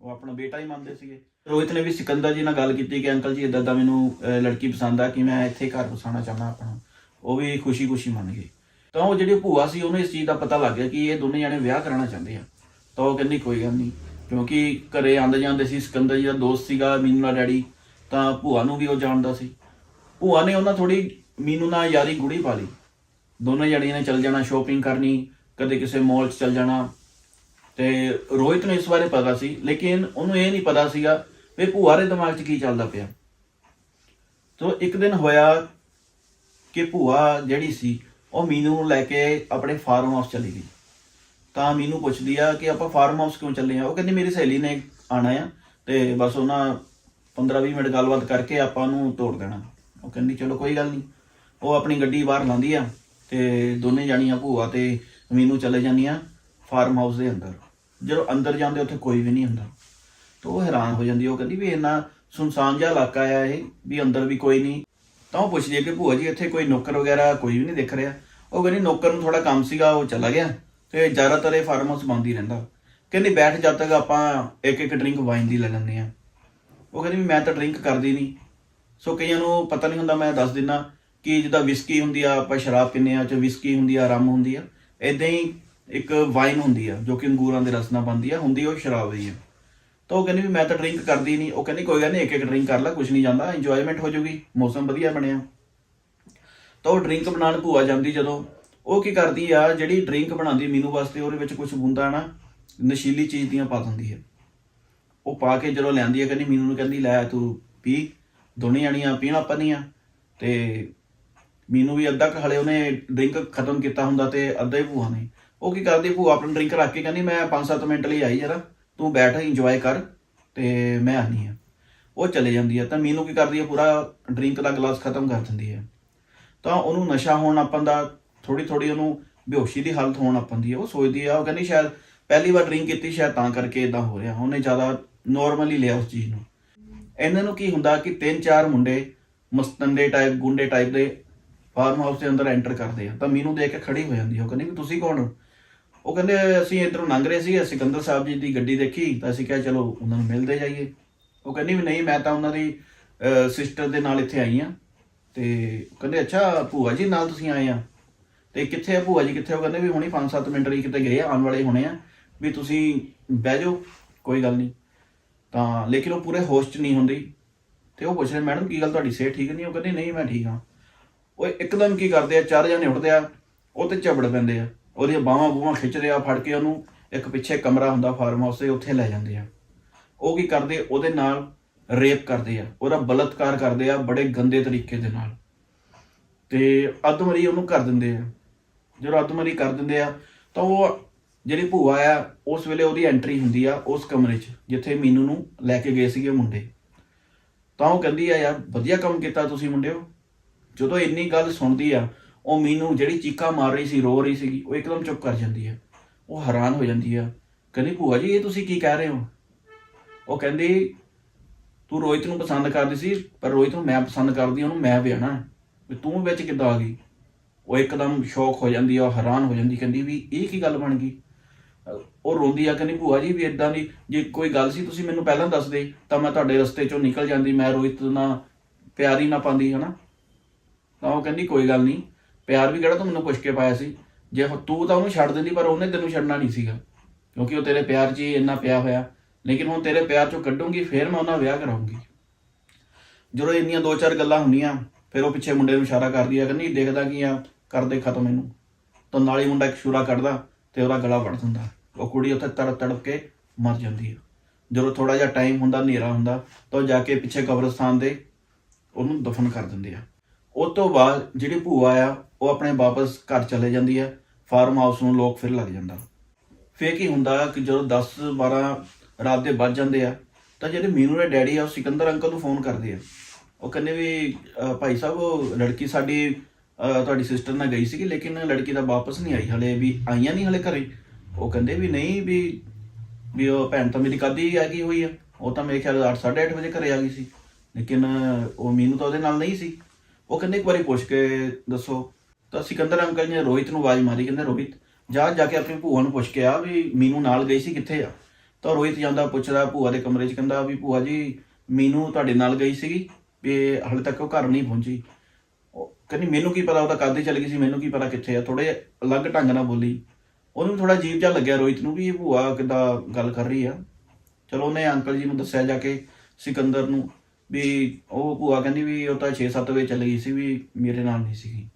ਉਹ ਆਪਣਾ ਬੇਟਾ ਹੀ ਮੰਨਦੇ ਸੀਗੇ। ਰੋਹਿਤ ਨੇ ਵੀ ਸਿਕੰਦਰ ਜੀ ਨਾਲ ਗੱਲ ਕੀਤੀ ਕਿ ਅੰਕਲ ਜੀ ਇਦਾਂ ਦਾ ਮੈਨੂੰ ਲੜਕੀ ਪਸੰਦ ਆ ਕਿ ਮੈਂ ਇੱਥੇ ਘਰ ਵਸਾਉਣਾ ਚਾਹੁੰਦਾ ਆਪਣਾ। ਉਹ ਵੀ ਖੁਸ਼ੀ-ਖੁਸ਼ੀ ਮੰਨ ਗਏ। ਤਾਂ ਉਹ ਜਿਹੜੀ ਭੂਆ ਸੀ, ਉਹਨੂੰ ਇਸ ਚੀਜ਼ ਦਾ ਪਤਾ ਲੱਗ ਗਿਆ ਕਿ ਇਹ ਦੋਨੇ ਜਣੇ ਵਿਆਹ ਕਰਾਉਣਾ ਚਾਹੁੰਦੇ ਆ। ਤਾਂ ਉਹ ਕਹਿੰਦੀ, ਕੋਈ ਗੱਲ ਨਹੀਂ। ਕਿਉਂਕਿ ਘਰੇ ਆਂਦੇ ਜਾਂਦੇ ਸੀ, ਸਿਕੰਦਰ ਜੀ ਦਾ ਦੋਸਤ ਸੀਗਾ ਮੀਨੂ ਦਾ ਡੈਡੀ, ਤਾਂ ਭੂਆ ਨੂੰ ਵੀ ਉਹ ਜਾਣਦਾ ਸੀ। ਭੂਆ ਨੇ ਉਹਨਾਂ ਥੋੜੀ ਮੀਨੂ ਨਾਲ ਯਾਰੀ ਗੁੜੀ ਪਾ ਲਈ। ਦੋਨੇ ਜਣੀਆਂ ਨੇ ਚੱਲ ਜਾਣਾ ਸ਼ੋਪਿੰਗ ਕਰਨੀ, ਕਦੇ ਕਿਸੇ ਮਾਲ 'ਚ ਚੱਲ ਜਾਣਾ। ਤੇ ਰੋਹਿਤ ਨੂੰ ਇਸ ਬਾਰੇ ਪਤਾ ਸੀ, ਲੇਕਿਨ ਉਹਨੂੰ ਇਹ ਨਹੀਂ ਪਤਾ ਸੀਗਾ ਵੀ ਭੂਆ ਦੇ ਦਿਮਾਗ 'ਚ ਕੀ ਚੱਲਦਾ ਪਿਆ। ਤੋ ਇੱਕ ਦਿਨ ਹੋਇਆ ਕਿ ਭੂਆ ਜਿਹੜੀ ਸੀ, ਉਹ ਮੀਨੂ ਨੂੰ ਲੈ ਕੇ ਆਪਣੇ ਫਾਰਮ ਹਾਊਸ ਚਲੀ ਗਈ। ਤਾਂ ਮੀਨੂ ਪੁੱਛਦੀ ਆ ਕਿ ਆਪਾਂ ਫਾਰਮ ਹਾਊਸ ਕਿਉਂ ਚੱਲੇ ਆ? ਉਹ ਕਹਿੰਦੀ, ਮੇਰੀ ਸਹੇਲੀ ਨੇ ਆਣਾ ਆ ਤੇ ਬਸ ਉਹਨਾਂ 15-20 ਮਿੰਟ ਗੱਲਬਾਤ ਕਰਕੇ ਆਪਾਂ ਨੂੰ ਤੋੜ ਦੇਣਾ। ਉਹ ਕਹਿੰਦੀ, ਚਲੋ ਕੋਈ ਗੱਲ ਨਹੀਂ। ਉਹ ਆਪਣੀ ਗੱਡੀ ਬਾਹਰ ਲਾਉਂਦੀ ਆ ਤੇ ਦੋਨੇ ਜਾਣੀਆਂ ਭੂਆ ਤੇ ਮੀਨੂ ਚਲੇ ਜਾਂਦੀਆਂ ਫਾਰਮ ਹਾਊਸ ਦੇ ਅੰਦਰ। ਜਦੋਂ ਅੰਦਰ ਜਾਂਦੇ ਉੱਥੇ ਕੋਈ ਵੀ ਨਹੀਂ ਹੁੰਦਾ। ਤਾਂ ਉਹ ਹੈਰਾਨ ਹੋ ਜਾਂਦੀ, ਉਹ ਕਹਿੰਦੀ ਵੀ ਇੰਨਾ ਸੁਨਸਾਨ ਜਿਹਾ ਇਲਾਕਾ ਆ ਇਹ, ਵੀ ਅੰਦਰ ਵੀ ਕੋਈ ਨਹੀਂ। ਤਾਂ ਉਹ ਪੁੱਛਦੀ ਹੈ ਕਿ ਭੂਆ ਜੀ, ਇੱਥੇ ਕੋਈ ਨੌਕਰ ਵਗੈਰਾ ਕੋਈ ਵੀ ਨਹੀਂ ਦਿਖ ਰਿਹਾ। ਉਹ ਕਹਿੰਦੀ ਨੌਕਰ ਨੂੰ ਥੋੜਾ ਕੰਮ ਸੀਗਾ, ਉਹ ਚਲਾ ਗਿਆ। ਤੇ ਜ਼ਿਆਦਾਤਰ ਇਹ ਫਾਰਮ ਹਾਊਸ ਬੰਦ ਹੀ ਰਹਿੰਦਾ। ਕਹਿੰਦੀ ਬੈਠ ਜਦ ਤੱਕ ਆਪਾਂ ਇੱਕ ਇੱਕ ਡਰਿੰਕ ਵਾਈਨ ਦੀ ਲੈ ਲੈਂਦੇ ਆ ਉਹ ਕਹਿੰਦੀ ਵੀ ਮੈਂ ਤਾਂ ਡਰਿੰਕ ਕਰਦੀ ਨਹੀਂ। ਸੋ ਕਈਆਂ ਨੂੰ ਪਤਾ ਨਹੀਂ ਹੁੰਦਾ, ਮੈਂ ਦੱਸ ਦਿੰਨਾ ਕਿ ਜਿੱਦਾਂ ਵਿਸਕੀ ਹੁੰਦੀ ਆ, ਆਪਾਂ ਸ਼ਰਾਬ ਪੀਂਦੇ ਆ ਚ ਵਿਸਕੀ ਹੁੰਦੀ ਆ ਰਮ ਹੁੰਦੀ ਆ। ਇਦਾਂ ਹੀ ਇੱਕ ਵਾਈਨ ਹੁੰਦੀ ਆ, ਜੋ ਕਿ ਅੰਗੂਰਾਂ ਦੇ ਰਸ ਨਾਲ ਬਣਦੀ ਆ, ਹੁੰਦੀ ਉਹ ਸ਼ਰਾਬ ਦੀ ਆ। ਤਾਂ ਉਹ ਕਹਿੰਦੀ ਵੀ ਮੈਂ ਤਾਂ ਡਰਿੰਕ ਕਰਦੀ ਨਹੀਂ, ਉਹ ਕਹਿੰਦੀ ਕੋਈ ਗੱਲ ਨਹੀਂ ਇੱਕ ਇੱਕ ਡਰਿੰਕ ਕਰ ਲੈ ਕੁਝ ਨਹੀਂ ਜਾਂਦਾ ਇੰਜੋਇਮੈਂਟ ਹੋ ਜਾਊਗੀ ਮੌਸਮ ਵਧੀਆ ਬਣਿਆ। ਤਾਂ ਉਹ ਡਰਿੰਕ ਬਣਾਉਣ ਭੂਆ ਜਾਂਦੀ ਜਦੋਂ, ਉਹ ਕੀ ਕਰਦੀ ਆ, ਜਿਹੜੀ ਡਰਿੰਕ ਬਣਾਉਂਦੀ ਮੀਨੂ ਵਾਸਤੇ, ਉਹਦੇ ਵਿੱਚ ਕੁਝ ਬੂੰਦਾਂ ਨਾ ਨਸ਼ੀਲੀ ਚੀਜ਼ ਦੀਆਂ ਪਾ ਦਿੰਦੀ ਹੈ ਉਹ ਪਾ ਕੇ ਜਦੋਂ ਲਿਆਂਦੀ ਹੈ ਕਹਿੰਦੀ ਮੀਨੂ ਨੂੰ ਕਹਿੰਦੀ, ਲੈ ਤੂੰ ਪੀ, ਦੋਨੇ ਜਾਣੀਆਂ ਪੀਣਾ ਪੰਨੀਆਂ ਤੇ ਮੀਨੂ ਵੀ ਅੱਧਾ ਕੁ ਹਲੇ ਉਹਨੇ ਡਰਿੰਕ ਖਤਮ ਕੀਤਾ ਹੁੰਦਾ ਤੇ ਅੱਧਾ ਹੀ ਭੂਆ ਨੇ। ਉਹ ਕੀ ਕਰਦੀ, ਭੂਆ ਆਪਣਾ ਡਰਿੰਕ ਰੱਖ ਕੇ ਕਹਿੰਦੀ, ਮੈਂ 5-7 ਮਿੰਟ ਲਈ ਆਈ ਜਰਾ ਤੂੰ ਬੈਠ ਇੰਜੋਏ ਕਰ ਤੇ ਮੈਂ ਆਨੀ ਆ। ਉਹ ਚਲੇ ਜਾਂਦੀ ਹੈ ਤਾਂ ਮੀਨੂ ਕੀ ਕਰਦੀ ਹੈ ਪੂਰਾ ਡਰਿੰਕ ਦਾ ਗਲਾਸ ਖਤਮ ਕਰ ਦਿੰਦੀ ਹੈ ਤਾਂ ਉਹਨੂੰ ਨਸ਼ਾ ਹੋਣ ਆਪਣ ਦਾ ਥੋੜੀ ਥੋੜੀ ਉਹਨੂੰ ਬੇਹੋਸ਼ੀ ਦੀ ਹਾਲਤ ਹੋਣ ਆਪਣ ਦੀ ਉਹ ਸੋਚਦੀ ਆ, ਉਹ ਕਹਿੰਦੀ ਸ਼ਾਇਦ ਪਹਿਲੀ ਵਾਰ ਡਰਿੰਕ ਕੀਤੀ, ਸ਼ਾਇਦ ਤਾਂ ਕਰਕੇ ਇਦਾਂ ਹੋ ਰਿਹਾ। ਉਹਨੇ ਜ਼ਿਆਦਾ ਨਾਰਮਲੀ ਲਿਆ ਉਸ ਚੀਜ਼ ਨੂੰ। ਇਹਨਾਂ ਨੂੰ ਕੀ ਹੁੰਦਾ ਕਿ ਤਿੰਨ ਚਾਰ ਮੁੰਡੇ ਮਸਤੰਡੇ ਟਾਈਪ ਗੁੰਡੇ ਟਾਈਪ ਦੇ ਫਾਰਮ ਹਾਊਸ ਦੇ ਅੰਦਰ ਐਂਟਰ ਕਰਦੇ ਆ। ਤਾਂ ਮੀਨੂ ਦੇਖ ਕੇ ਖੜੀ ਹੋ ਜਾਂਦੀ ਆ। ਉਹ ਕਹਿੰਦੀ ਵੀ ਤੁਸੀਂ ਕੌਣ ਹੋ? ਉਹ ਕਹਿੰਦੇ ਅਸੀਂ ਇਧਰੋਂ ਲੰਘ ਰਹੇ ਸੀ ਸਿਕੰਦਰ ਸਾਹਿਬ ਜੀ ਦੀ ਗੱਡੀ ਦੇਖੀ ਤਾਂ ਅਸੀਂ ਕਿਹਾ ਚਲੋ ਉਹਨਾਂ ਨੂੰ ਮਿਲਦੇ ਜਾਈਏ। ਉਹ ਕਹਿੰਦੀ ਵੀ ਨਹੀਂ, ਮੈਂ ਤਾਂ ਉਹਨਾਂ ਦੀ ਸਿਸਟਰ ਦੇ ਨਾਲ ਇੱਥੇ ਆਈ ਆ ਤੇ ਕਹਿੰਦੇ, ਅੱਛਾ, ਭੂਆ ਜੀ ਨਾਲ ਤੁਸੀਂ ਆਏ ਆ? ਤੇ ਕਿੱਥੇ ਆ ਭੂਆ ਜੀ, ਕਿੱਥੇ ਉਹ ਕਹਿੰਦੇ ਵੀ ਹੁਣੀ 5-7 ਮਿੰਟ ਲਈ ਕਿਤੇ ਗਏ ਆ, ਆਉਣ ਵਾਲੇ ਹੋਣੇ ਆ। ਵੀ ਤੁਸੀਂ ਬਹਿ ਜਾਓ, ਕੋਈ ਗੱਲ ਨਹੀਂ। ਤਾਂ ਲੇਕਿਨ ਉਹ ਪੂਰੇ ਹੋਸਟ ਨਹੀਂ ਹੁੰਦੀ। ਤੇ ਉਹ ਪੁੱਛ ਰਹੇ, ਮੈਡਮ, ਕੀ ਗੱਲ ਤੁਹਾਡੀ, ਸਿਹਤ ਠੀਕ ਨਹੀਂ? ਉਹ ਕਹਿੰਦੀ, ਨਹੀਂ, ਮੈਂ ਠੀਕ ਹਾਂ। ਉਹ ਇੱਕਦਮ ਕੀ ਕਰਦੇ ਆ, ਚਾਰ ਜਣੇ ਉੱਠਦੇ ਆ, ਉਹ ਤੇ ਝਬੜ ਪੈਂਦੇ ਆ। ਉਹਦੀਆਂ ਬਾਹਾਂ ਬੂਹਾਂ ਖਿੱਚਦੇ ਆ ਫੜ ਕੇ ਉਹਨੂੰ ਇੱਕ ਪਿੱਛੇ ਕਮਰਾ ਹੁੰਦਾ ਫਾਰਮ ਹਾਊਸ ਦੇ ਉੱਥੇ ਲੈ ਜਾਂਦੇ ਆ। ਉਹ ਕੀ ਕਰਦੇ? ਉਹਦੇ ਨਾਲ ਰੇਪ ਕਰਦੇ ਆ। ਉਹਦਾ ਬਲਤਕਾਰ ਕਰਦੇ ਆ, ਬੜੇ ਗੰਦੇ ਤਰੀਕੇ ਦੇ ਨਾਲ। ਤੇ ਅਧਮਰੀ ਉਹਨੂੰ ਕਰ ਦਿੰਦੇ ਆ। ਜਦੋਂ ਅਧਮਰੀ ਕਰ ਦਿੰਦੇ ਆ, ਤਾਂ ਉਹ ਜਿਹੜੀ ਭੂਆ ਆ, ਉਸ ਵੇਲੇ ਉਹਦੀ ਐਂਟਰੀ ਹੁੰਦੀ ਆ ਉਸ ਕਮਰੇ 'ਚ, ਜਿੱਥੇ ਮੀਨੂ ਨੂੰ ਲੈ ਕੇ ਗਏ ਸੀਗੇ ਮੁੰਡੇ। ਤਾਂ ਉਹ ਕਹਿੰਦੀ ਆ, ਯਾਰ, ਵਧੀਆ ਕੰਮ ਕੀਤਾ ਤੁਸੀਂ ਮੁੰਡਿਓ। ਜਦੋਂ ਇੰਨੀ ਗੱਲ ਸੁਣਦੀ ਆ ਉਹ ਮੀਨੂ ਜਿਹੜੀ ਚੀਕਾਂ ਮਾਰ ਰਹੀ ਸੀ, ਰੋ ਰਹੀ ਸੀਗੀ, ਉਹ ਇੱਕਦਮ ਚੁੱਪ ਕਰ ਜਾਂਦੀ ਹੈ। ਉਹ ਹੈਰਾਨ ਹੋ ਜਾਂਦੀ ਆ। ਕਹਿੰਦੀ, ਭੂਆ ਜੀ, ਇਹ ਤੁਸੀਂ ਕੀ ਕਹਿ ਰਹੇ ਹੋ? ਉਹ ਕਹਿੰਦੀ, ਤੂੰ ਰੋਹਿਤ ਨੂੰ ਪਸੰਦ ਕਰਦੀ ਸੀ, ਪਰ ਰੋਹਿਤ ਨੂੰ ਮੈਂ ਪਸੰਦ ਕਰਦੀ, ਉਹਨੂੰ ਮੈਂ ਵਿਆਹਣਾ ਹੈ। ਵੀ ਤੂੰ ਵਿੱਚ ਕਿੱਦਾਂ ਆ ਗਈ? ਉਹ ਇੱਕਦਮ ਸ਼ੌਕ ਹੋ ਜਾਂਦੀ ਆ, ਉਹ ਹੈਰਾਨ ਹੋ ਜਾਂਦੀ, ਕਹਿੰਦੀ, ਵੀ ਇਹ ਕੀ ਗੱਲ ਬਣ ਗਈ? ਉਹ ਰੋਂਦੀ ਆ, ਕਹਿੰਦੀ, ਭੂਆ ਜੀ, ਵੀ ਇਦਾਂ ਦੀ ਜੇ ਕੋਈ ਗੱਲ ਸੀ, ਤੁਸੀਂ ਮੈਨੂੰ ਪਹਿਲਾਂ ਦੱਸ ਦੇ, ਤਾਂ ਮੈਂ ਤੁਹਾਡੇ ਰਸਤੇ ਚੋਂ ਨਿਕਲ ਜਾਂਦੀ, ਮੈਂ ਰੋਹਿਤ ਨਾਲ ਪਿਆਰ ਹੀ ਨਾ ਪਾਉਂਦੀ, ਹਨਾ? ਤਾਂ ਉਹ ਕਹਿੰਦੀ, ਕੋਈ ਗੱਲ ਨਹੀਂ ਪਿਆਰ ਵੀ ਕਿਹੜਾ ਤੂੰ ਮੈਨੂੰ ਪੁੱਛ ਕੇ ਪਾਇਆ ਸੀ? ਜੇ ਤੂੰ ਤਾਂ ਉਹਨੂੰ ਛੱਡ ਦਿੰਦੀ, ਪਰ ਉਹਨੇ ਤੈਨੂੰ ਛੱਡਣਾ ਨਹੀਂ ਸੀਗਾ। ਕਿਉਂਕਿ ਉਹ ਤੇਰੇ ਪਿਆਰ 'ਚ ਹੀ ਇੰਨਾ ਪਿਆ ਹੋਇਆ। ਲੇਕਿਨ ਹੁਣ ਤੇਰੇ ਪਿਆਰ 'ਚੋਂ ਕੱਢੂੰਗੀ, ਫਿਰ ਮੈਂ ਉਹਨਾਂ ਵਿਆਹ ਕਰਾਉਂਗੀ। ਜਦੋਂ ਇੰਨੀਆਂ ਦੋ ਚਾਰ ਗੱਲਾਂ ਹੁੰਦੀਆਂ, ਫਿਰ ਉਹ ਪਿੱਛੇ ਮੁੰਡੇ ਨੂੰ ਇਸ਼ਾਰਾ ਕਰਦੀ ਆ, ਕਹਿੰਦੀ ਦੇਖਦਾ ਕੀ ਆ ਕਰਦੇ ਖਤਮ ਇਹਨੂੰ। ਤਾਂ ਨਾਲੇ ਮੁੰਡਾ ਇੱਕ ਸ਼ੂਰਾ ਕੱਢਦਾ ਤੇ ਉਹਦਾ ਗਲਾ ਵੱਢ ਦਿੰਦਾ ਉਹ ਕੁੜੀ ਉੱਥੇ ਤੜਪ ਤੜਪ ਕੇ ਮਰ ਜਾਂਦੀ ਆ। ਜਦੋਂ ਥੋੜਾ ਜਿਹਾ ਟਾਈਮ ਹੁੰਦਾ, ਹਨੇਰਾ ਹੁੰਦਾ, ਤਾਂ ਉਹ ਜਾ ਕੇ ਪਿੱਛੇ ਕਬਰਸਤਾਨ ਦੇ ਉਹਨੂੰ ਦਫਨ ਕਰ ਦਿੰਦੇ ਆ। ਉਸ ਤੋਂ ਬਾਅਦ ਜਿਹੜੀ ਭੂਆ ਆ, ਉਹ ਆਪਣੇ ਵਾਪਸ ਘਰ ਚਲੇ ਜਾਂਦੀ ਆ। ਫਾਰਮ ਹਾਊਸ ਨੂੰ ਲੋਕ ਫਿਰ ਲੱਗ ਜਾਂਦਾ। ਫੇਰ ਕੀ ਹੁੰਦਾ ਕਿ ਜਦੋਂ 10 12 ਰਾਤ ਦੇ ਵੱਜ ਜਾਂਦੇ ਆ, ਤਾਂ ਜਿਹੜੇ ਮੀਨੂ ਦੇ ਡੈਡੀ ਆ, ਉਹ ਸਿਕੰਦਰ ਅੰਕਲ ਨੂੰ ਫੋਨ ਕਰਦੇ ਆ। ਉਹ ਕਹਿੰਦੇ ਵੀ ਭਾਈ ਸਾਹਿਬ, ਉਹ ਲੜਕੀ ਸਾਡੀ ਤੁਹਾਡੀ ਸਿਸਟਰ ਨਾਲ ਗਈ ਸੀਗੀ, ਲੇਕਿਨ ਲੜਕੀ ਦਾ ਵਾਪਸ ਨਹੀਂ ਆਈ ਹਲੇ, ਵੀ ਆਈਆਂ ਨਹੀਂ ਹਲੇ ਘਰੇ। ਉਹ ਕਹਿੰਦੇ ਵੀ ਨਹੀਂ, ਵੀ ਵੀ ਉਹ ਭੈਣ ਤਾਂ ਮੇਰੀ ਕਾਦੀ ਆ ਗਈ ਹੋਈ ਆ। ਉਹ ਤਾਂ ਮੇਰੇ ਖਿਆਲ 8:30 ਵਜੇ ਘਰੇ ਆ ਗਈ ਸੀ। ਲੇਕਿਨ ਉਹ ਮੀਨੂ ਤਾਂ ਉਹਦੇ ਨਾਲ ਨਹੀਂ ਸੀ। ਉਹ ਕਹਿੰਦੇ ਇੱਕ ਵਾਰੀ ਪੁੱਛ ਕੇ ਦੱਸੋ। ਤਾਂ ਸਿਕੰਦਰ ਅੰਕਲ ਨੇ ਰੋਹਿਤ ਨੂੰ ਆਵਾਜ਼ ਮਾਰੀ, ਕਹਿੰਦੇ ਰੋਹਿਤ, ਜਾ ਜਾ ਕੇ ਆਪਣੀ ਭੂਆ ਨੂੰ ਪੁੱਛ ਕੇ ਆ ਵੀ ਮੀਨੂ ਨਾਲ ਗਈ ਸੀ ਕਿੱਥੇ ਆ? ਤਾਂ ਰੋਹਿਤ ਜਾਂਦਾ ਪੁੱਛਦਾ ਭੂਆ ਦੇ ਕਮਰੇ 'ਚ, ਕਹਿੰਦਾ ਵੀ ਭੂਆ ਜੀ, ਮੀਨੂ ਤੁਹਾਡੇ ਨਾਲ ਗਈ ਸੀਗੀ ਵੀ ਹਾਲੇ ਤੱਕ ਉਹ ਘਰ ਨਹੀਂ ਪਹੁੰਚੀ। ਕਹਿੰਦੀ, ਮੈਨੂੰ ਕੀ ਪਤਾ, ਉਹ ਤਾਂ ਕਾਦੇ ਚਲ ਗਈ ਸੀ, ਮੈਨੂੰ ਕੀ ਪਤਾ ਕਿੱਥੇ ਆ? ਥੋੜੇ ਅਲੱਗ ਢੰਗ ਨਾਲ ਬੋਲੀ। ਉਹਨੂੰ ਥੋੜਾ ਅਜੀਬ ਜਿਹਾ ਲੱਗਿਆ ਰੋਹਿਤ ਨੂੰ ਵੀ ਇਹ ਭੂਆ ਕਿੱਦਾਂ ਗੱਲ ਕਰ ਰਹੀ ਆ। ਚਲੋ ਉਹਨੇ ਅੰਕਲ ਜੀ ਨੂੰ ਦੱਸਿਆ ਜਾ ਕੇ ਸਿਕੰਦਰ ਨੂੰ। ਵੀ ਉਹ ਭੂਆ ਕਹਿੰਦੀ ਵੀ ਉਹ ਤਾਂ 6-7 ਵਜੇ ਚਲੀ ਗਈ ਸੀ ਵੀ ਮੇਰੇ ਨਾਲ ਨਹੀਂ ਸੀਗੀ।